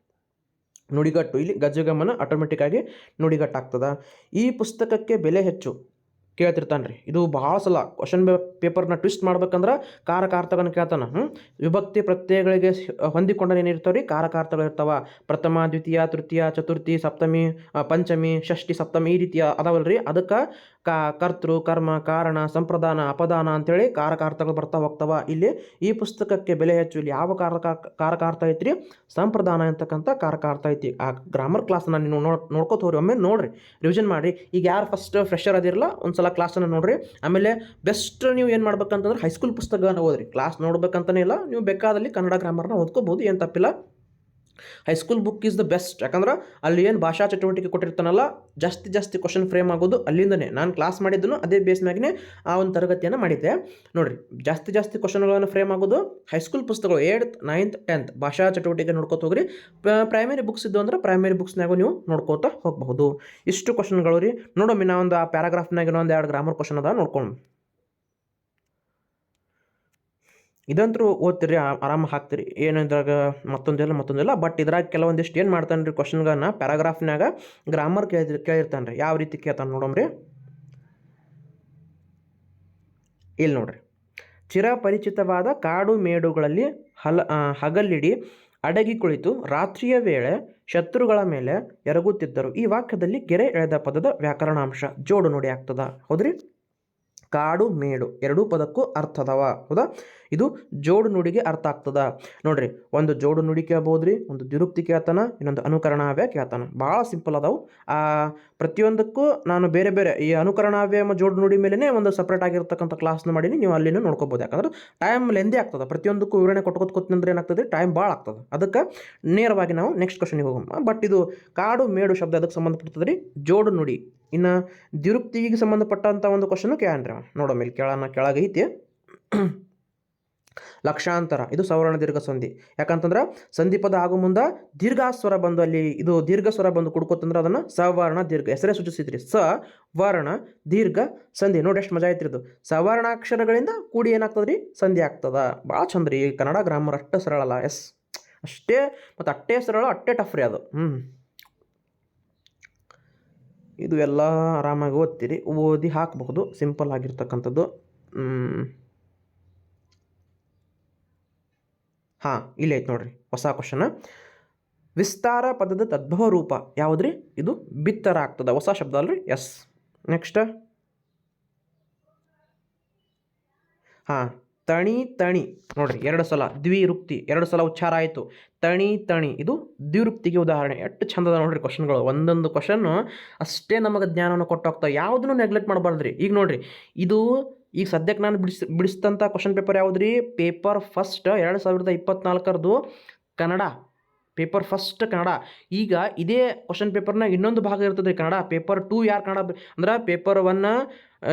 ನುಡಿಗಟ್ಟು. ಇಲ್ಲಿ ಗಜಗಮನ ಆಟೋಮೆಟಿಕ್ ಆಗಿ ನುಡಿಗಟ್ಟು ಆಗ್ತದ ಈ ಪುಸ್ತಕಕ್ಕೆ ಬೆಲೆ ಹೆಚ್ಚು. ಕೇಳ್ತಿರ್ತಾನೆ ರೀ. ಇದು ಭಾಳ ಸಲ ಕ್ವಶನ್ ಪೇಪರ್ನ ಟ್ವಿಸ್ಟ್ ಮಾಡ್ಬೇಕಂದ್ರೆ ಕಾರಕಾರ್ಥಗಳನ್ನು ಕೇಳ್ತಾನೆ. ಹ್ಞೂ ವಿಭಕ್ತಿ ಪ್ರತ್ಯಯಗಳಿಗೆ ಹೊಂದಿಕೊಂಡ ಏನಿರ್ತಾವೆ ರೀ? ಕಾರಕಾರ್ಥಗಳು ಇರ್ತಾವ. ಪ್ರಥಮ, ದ್ವಿತೀಯ, ತೃತೀಯ, ಚತುರ್ಥಿ, ಸಪ್ತಮಿ ಪಂಚಮಿ, ಷಷ್ಠಿ, ಸಪ್ತಮಿ ಈ ರೀತಿಯ ಅದಾವಲ್ರಿ. ಅದಕ್ಕೆ ಕಾ, ಕರ್ತೃ, ಕರ್ಮ, ಕಾರಣ, ಸಂಪ್ರದಾನ, ಅಪದಾನ ಅಂತೇಳಿ ಕಾರಕಾರ್ಥಗಳು ಬರ್ತಾ ಹೋಗ್ತಾವ. ಇಲ್ಲಿ ಈ ಪುಸ್ತಕಕ್ಕೆ ಬೆಲೆ ಹೆಚ್ಚು. ಇಲ್ಲಿ ಯಾವ ಕಾರಕ, ಕಾರಕಾರ್ಥ ಐತ್ರಿ? ಸಂಪ್ರದಾನ ಅಂತಕ್ಕಂಥ ಕಾರಕಾರ್ಥ ಐತಿ. ಆ ಗ್ರಾಮರ್ ಕ್ಲಾಸ್ನ ನೀವು ನೋಡ್ ನೋಡ್ಕೋತವ್ರಿ ಒಮ್ಮೆ ನೋಡ್ರಿ ರಿವಿಷನ್ ಮಾಡಿ ಈಗ ಯಾರು ಫಸ್ಟ್ ಫ್ರೆಶರ್ ಅದಿರಲ್ಲ ಒಂದು ಸಲ ಕ್ಲಾಸನ್ನು ನೋಡ್ರಿ. ಆಮೇಲೆ ಬೆಸ್ಟ್ ನೀವು ಏನು ಮಾಡ್ಬೇಕಂತಂದ್ರೆ ಹೈಸ್ಕೂಲ್ ಪುಸ್ತಕನ ಓದ್ರಿ. ಕ್ಲಾಸ್ ನೋಡ್ಬೇಕಂತನೇ ಇಲ್ಲ, ನೀವು ಬೇಕಾದಲ್ಲಿ ಕನ್ನಡ ಗ್ರಾಮರ್ನ ಓದ್ಕೋಬೋದು, ಏನು ತಪ್ಪಿಲ್ಲ. High school book is the best ಯಾಕಂದ್ರೆ ಅಲ್ಲಿ ಏನು ಭಾಷಾ ಚಟುವಟಿಕೆ ಕೊಟ್ಟಿರ್ತಾನಲ್ಲ, ಜಾಸ್ತಿ ಜಾಸ್ತಿ ಕ್ವಶನ್ ಫ್ರೇಮ್ ಆಗೋದು ಅಲ್ಲಿಂದನೇ. ನಾನು ಕ್ಲಾಸ್ ಮಾಡಿದ್ದನು ಅದೇ ಬೇಸ್ ಮ್ಯಾಗೇ ಆ ಒಂದು ತರಗತಿಯನ್ನು ಮಾಡಿದ್ದೆ. ನೋಡಿರಿ, ಜಾಸ್ತಿ ಜಾಸ್ತಿ ಕ್ವಶನ್ಗಳನ್ನು ಫ್ರೇಮ್ ಆಗೋದು ಹೈಸ್ಕೂಲ್ ಪುಸ್ತಕಗಳು ಏಯ್ತ್ ನೈನ್ತ್ ಟೆಂತ್ ಭಾಷಾ ಚಟುವಟಿಕೆ ನೋಡ್ಕೋತ ಹೋಗ್ರಿ. ಪ್ರೈಮರಿ ಬುಕ್ಸ್ ಇದ್ದು ಅಂದ್ರೆ ಪ್ರೈಮರಿ ಬುಕ್ಸ್ನಾಗೂ ನೀವು ನೋಡ್ಕೋತಾ ಹೋಗಬಹುದು. ಇಷ್ಟು ಕ್ವಶನ್ಗಳು ರೀ. ನೋಡೋಮಿ ನಾ ಒಂದು ಆ ಪ್ಯಾರಾಗ್ರಾಫ್ನಾಗಿರೋ ಒಂದು ಎರಡು ಗ್ರಾಮರ್ ಕ್ವಶನ್ ಅದ ನೋಡ್ಕೊಂಡು ಇದಂತರೂ ಓದ್ತೀರಿ ಆರಾಮ ಹಾಕ್ತೀರಿ. ಇದ್ರಾಗ ಮತ್ತೊಂದಿಲ್ಲ ಮತ್ತೊಂದಿಲ್ಲ. ಬಟ್ ಇದ್ರಾಗ ಕೆಲವೊಂದಿಷ್ಟು ಏನು ಮಾಡ್ತಾನೆ ರೀ ಕ್ವಶನ್ಗಳನ್ನ ಪ್ಯಾರಾಗ್ರಾಫ್ನಾಗ ಗ್ರಾಮರ್ ಕೇಳಿ ಕೇಳಿರ್ತಾನೆ ರೀ ಯಾವ ರೀತಿ ಕೇಳ್ತಾನೆ ನೋಡಮ್ರಿ? ಇಲ್ಲಿ ನೋಡ್ರಿ. ಚಿರಪರಿಚಿತವಾದ ಕಾಡು ಮೇಡುಗಳಲ್ಲಿ ಹಲ ಹಗಲಿಡಿ ಅಡಗಿ ಕುಳಿತು ರಾತ್ರಿಯ ವೇಳೆ ಶತ್ರುಗಳ ಮೇಲೆ ಎರಗುತ್ತಿದ್ದರು. ಈ ವಾಕ್ಯದಲ್ಲಿ ಗೆರೆ ಎಳೆದ ಪದದ ವ್ಯಾಕರಣಾಂಶ. ಜೋಡು ನೋಡಿ ಆಗ್ತದ. ಹೌದ್ರಿ? ಕಾಡು ಮೇಡು ಎರಡೂ ಪದಕ್ಕೂ ಅರ್ಥ ಅದಾವ ಹೌದಾ? ಇದು ಜೋಡು ನುಡಿಗೆ ಅರ್ಥ ಆಗ್ತದ. ನೋಡ್ರಿ, ಒಂದು ಜೋಡು ನುಡಿ ಕೇಳ್ಬೋದ್ರಿ, ಒಂದು ದ್ವಿರುಕ್ತಿ ಕೇಳ್ತಾನ, ಇನ್ನೊಂದು ಅನುಕರಣಾವ್ಯ ಕೇಳ್ತಾನ. ಭಾಳ ಸಿಂಪಲ್ ಅದಾವು. ಆ, ಪ್ರತಿಯೊಂದಕ್ಕೂ ನಾನು ಬೇರೆ ಬೇರೆ ಈ ಅನುಕರಣಾವ್ಯ ಜೋಡು ನುಡಿ ಮೇಲೇ ಒಂದು ಸಪ್ರೇಟ್ ಆಗಿರ್ತಕ್ಕಂಥ ಕ್ಲಾಸ್ನ ಮಾಡೀನಿ, ನೀವು ಅಲ್ಲಿನೂ ನೋಡ್ಕೋಬೋದು. ಯಾಕಂದ್ರೆ ಟೈಮ್ ಲೆಂದೇ ಆಗ್ತದೆ. ಪ್ರತಿಯೊಂದಕ್ಕೂ ವಿವರಣೆ ಕೊಟ್ಕೋತ ಕೊತ್ತಿನಂದ್ರೆ ಏನಾಗ್ತದೆ? ಟೈಮ್ ಭಾಳ ಆಗ್ತದೆ. ಅದಕ್ಕೆ ನೇರವಾಗಿ ನಾವು ನೆಕ್ಸ್ಟ್ ಕ್ವಶನಿಗೆ ಹೋಗೋಣ. ಬಟ್ ಇದು ಕಾಡು ಮೇಡು ಶಬ್ದ ಅದಕ್ಕೆ ಸಂಬಂಧಪಡ್ತದೆ ರೀ ಜೋಡು ನುಡಿ. ಇನ್ನು ದ್ವಿರುಕ್ತಿಗೆ ಸಂಬಂಧಪಟ್ಟಂಥ ಒಂದು ಕ್ವಶನು ಕೇಳ್ರಿ ನೋಡೋ ಮೇಲೆ ಕೇಳೋಣ ಕೆಳಗೈತಿ ಲಕ್ಷಾಂತರ, ಇದು ಸವರ್ಣ ದೀರ್ಘ ಸಂಧಿ. ಯಾಕಂತಂದ್ರೆ ಸಂಧಿಪದ ಆಗೋ ಮುಂದೆ ದೀರ್ಘಾಸ್ವರ ಬಂದು ಅಲ್ಲಿ ಇದು ದೀರ್ಘ ಸ್ವರ ಬಂದು ಕುಡ್ಕೋತಂದ್ರೆ ಅದನ್ನು ಸವರ್ಣ ದೀರ್ಘ, ಹೆಸರೇ ಸೂಚಿಸಿದ್ರಿ. ಸ, ವರ್ಣ, ದೀರ್ಘ ಸಂಧಿ. ನೋಡಿ ಎಷ್ಟು ಮಜಾ ಇದು. ಸವರ್ಣಾಕ್ಷರಗಳಿಂದ ಕೂಡಿ ಏನಾಗ್ತದೆ ರೀ ಸಂಧಿ ಆಗ್ತದ. ಭಾಳ ಚಂದ ರೀ. ಕನ್ನಡ ಗ್ರಾಮರ್ ಅಷ್ಟು ಸರಳ ಅಲ್ಲ ಎಸ್, ಅಷ್ಟೇ, ಮತ್ತು ಅಟ್ಟೇ ಸರಳ, ಅಟ್ಟೇ ಟಫ್ ರೀ ಅದು. ಹ್ಞೂ ಇದು ಎಲ್ಲ ಆರಾಮಾಗಿ ಓದ್ತೀರಿ. ಓದಿ ಹಾಕಬಹುದು. ಸಿಂಪಲ್ ಆಗಿರ್ತಕ್ಕಂಥದ್ದು. ಹಾಂ, ಇಲ್ಲಿ ಐತೆ ನೋಡ್ರಿ. ಹೊಸ ಕ್ವಶನ್. ವಿಸ್ತಾರ ಪದದ ತದ್ಭವ ರೂಪ ಯಾವುದ್ರಿ? ಇದು ಬಿತ್ತರ ಆಗ್ತದೆ. ಹೊಸ ಶಬ್ದ ಅಲ್ರಿ? ಎಸ್ ನೆಕ್ಸ್ಟ್ ಹಾಂ. ತಣಿ ತಣಿ. ನೋಡ್ರಿ, ಎರಡು ಸಲ ದ್ವಿರುಕ್ತಿ, ಎರಡು ಸಲ ಉಚ್ಚಾರ ಆಯಿತು. ತಣಿ ತಣಿ, ಇದು ದ್ವಿರುಕ್ತಿಗೆ ಉದಾಹರಣೆ. ಎಷ್ಟು ಚಂದದ ನೋಡ್ರಿ ಕ್ವಶನ್ಗಳು. ಒಂದೊಂದು ಕ್ವಶನ್ನು ಅಷ್ಟೇ ನಮಗೆ ಜ್ಞಾನವನ್ನು ಕೊಟ್ಟೋಗ್ತಾವೆ ಯಾವುದನ್ನು ನೆಗ್ಲೆಕ್ಟ್ ಮಾಡಬಾರ್ದ್ರಿ. ಈಗ ನೋಡ್ರಿ, ಇದು ಈಗ ಸದ್ಯಕ್ಕೆ ನಾನು ಬಿಡಿಸಿ ಬಿಡಿಸಿದಂಥ ಕ್ವಶನ್ ಪೇಪರ್ ಯಾವ್ದು ರೀ ಪೇಪರ್ ಫಸ್ಟ್ ಎರಡು ಸಾವಿರದ ಇಪ್ಪತ್ನಾಲ್ಕರದು ಕನ್ನಡ. Paper first Kannada. ಈಗ ಇದೇ ಕ್ವಶನ್ ಪೇಪರ್ನ ಇನ್ನೊಂದು ಭಾಗ ಇರ್ತದೆ ಕನ್ನಡ. ಪೇಪರ್ ಟೂ ಯಾರು ಕನ್ನಡ ಅಂದ್ರೆ ಪೇಪರ್ ಒನ್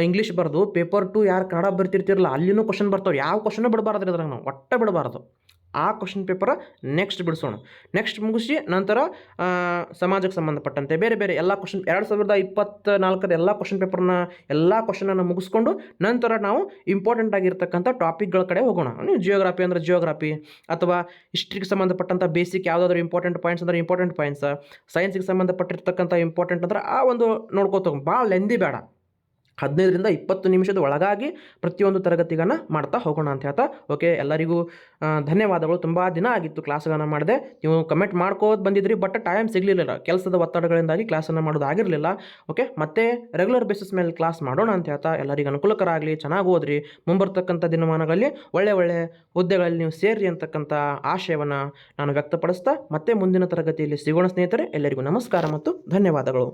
ಇಂಗ್ಲೀಷ್ ಬರೆದು ಪೇಪರ್ ಟು ಯಾರು ಕನ್ನಡ ಬರ್ತಿರ್ತಿರಲ್ಲ, ಅಲ್ಲಿನೂ ಕ್ವಶನ್ ಬರ್ತಾವೆ. ಯಾವ ಕ್ವಶನೂ ಬಿಡಬಾರ್ದು ಅದ್ರಾಗ ನಾವು? ಒಟ್ಟು ಬಿಡಬಾರ್ದು. ಆ ಕ್ವಶನ್ ಪೇಪರ್ ನೆಕ್ಸ್ಟ್ ಬಿಡಿಸೋಣ. ನೆಕ್ಸ್ಟ್ ಮುಗಿಸಿ ನಂತರ ಸಮಾಜಕ್ಕೆ ಸಂಬಂಧಪಟ್ಟಂತೆ ಬೇರೆ ಬೇರೆ ಎಲ್ಲ ಕ್ವಶನ್ ಎರಡು ಸಾವಿರದ ಇಪ್ಪತ್ತ ನಾಲ್ಕರ ಎಲ್ಲ ಕ್ವಶನ್ ಪೇಪರ್ನ ಎಲ್ಲ ಕ್ವಶನನ್ನು ಮುಗಿಸ್ಕೊಂಡು ನಂತರ ನಾವು ಇಂಪಾರ್ಟೆಂಟ್ ಆಗಿರ್ತಕ್ಕಂಥ ಟಾಪಿಕ್ಗಳ ಕಡೆ ಹೋಗೋಣ. ನೀವು ಜಿಯೋಗ್ರಫಿ ಅಂದರೆ ಜಿಯೋಗ್ರಫಿ ಅಥವಾ ಹಿಸ್ಟ್ರಿಗೆ ಸಂಬಂಧಪಟ್ಟಂಥ ಬೇಸಿಕ್ ಯಾವುದಾದ್ರೂ ಇಂಪಾರ್ಟೆಂಟ್ ಪಾಯಿಂಟ್ಸ್ ಅಂದರೆ ಇಂಪಾರ್ಟೆಂಟ್ ಪಾಯಿಂಟ್ಸ್ ಸೈನ್ಸಿಗೆ ಸಂಬಂಧಪಟ್ಟಿರ್ತಕ್ಕಂಥ ಇಂಪಾರ್ಟೆಂಟ್ ಅಂದ್ರೆ ಆ ಒಂದು ನೋಡ್ಕೋತ ಭಾಳ ಲೆಂದಿ ಬೇಡ. ಹದಿನೈದರಿಂದ ಇಪ್ಪತ್ತು ನಿಮಿಷದ ಒಳಗಾಗಿ ಪ್ರತಿಯೊಂದು ತರಗತಿಗಳನ್ನು ಮಾಡ್ತಾ ಹೋಗೋಣ ಅಂತ ಹೇಳ್ತಾ. ಓಕೆ ಎಲ್ಲರಿಗೂ ಧನ್ಯವಾದಗಳು. ತುಂಬ ದಿನ ಆಗಿತ್ತು ಕ್ಲಾಸ್ಗಳನ್ನು ಮಾಡಿದೆ. ನೀವು ಕಮೆಂಟ್ ಮಾಡ್ಕೋದು ಬಂದಿದ್ರಿ ಬಟ್ ಟೈಮ್ ಸಿಗಲಿಲ್ಲ ಕೆಲಸದ ಒತ್ತಡಗಳಿಂದಾಗಿ ಕ್ಲಾಸನ್ನು ಮಾಡೋದು ಆಗಿರಲಿಲ್ಲ. ಓಕೆ ಮತ್ತೆ ರೆಗ್ಯುಲರ್ ಬೇಸಿಸ್ ಮೇಲೆ ಕ್ಲಾಸ್ ಮಾಡೋಣ ಅಂತ ಹೇಳ್ತಾ ಎಲ್ಲರಿಗೂ ಅನುಕೂಲಕರ ಆಗಲಿ ಚೆನ್ನಾಗಿ ಓದ್ರಿ. ಮುಂಬರ್ತಕ್ಕಂಥ ದಿನಮಾನಗಳಲ್ಲಿ ಒಳ್ಳೆ ಒಳ್ಳೆ ಹುದ್ದೆಗಳಲ್ಲಿ ನೀವು ಸೇರಿ ಅಂತಕ್ಕಂಥ ಆಶಯವನ್ನು ನಾನು ವ್ಯಕ್ತಪಡಿಸ್ತಾ ಮತ್ತೆ ಮುಂದಿನ ತರಗತಿಯಲ್ಲಿ ಸಿಗೋಣ ಸ್ನೇಹಿತರೆ, ಎಲ್ಲರಿಗೂ ನಮಸ್ಕಾರ ಮತ್ತು ಧನ್ಯವಾದಗಳು.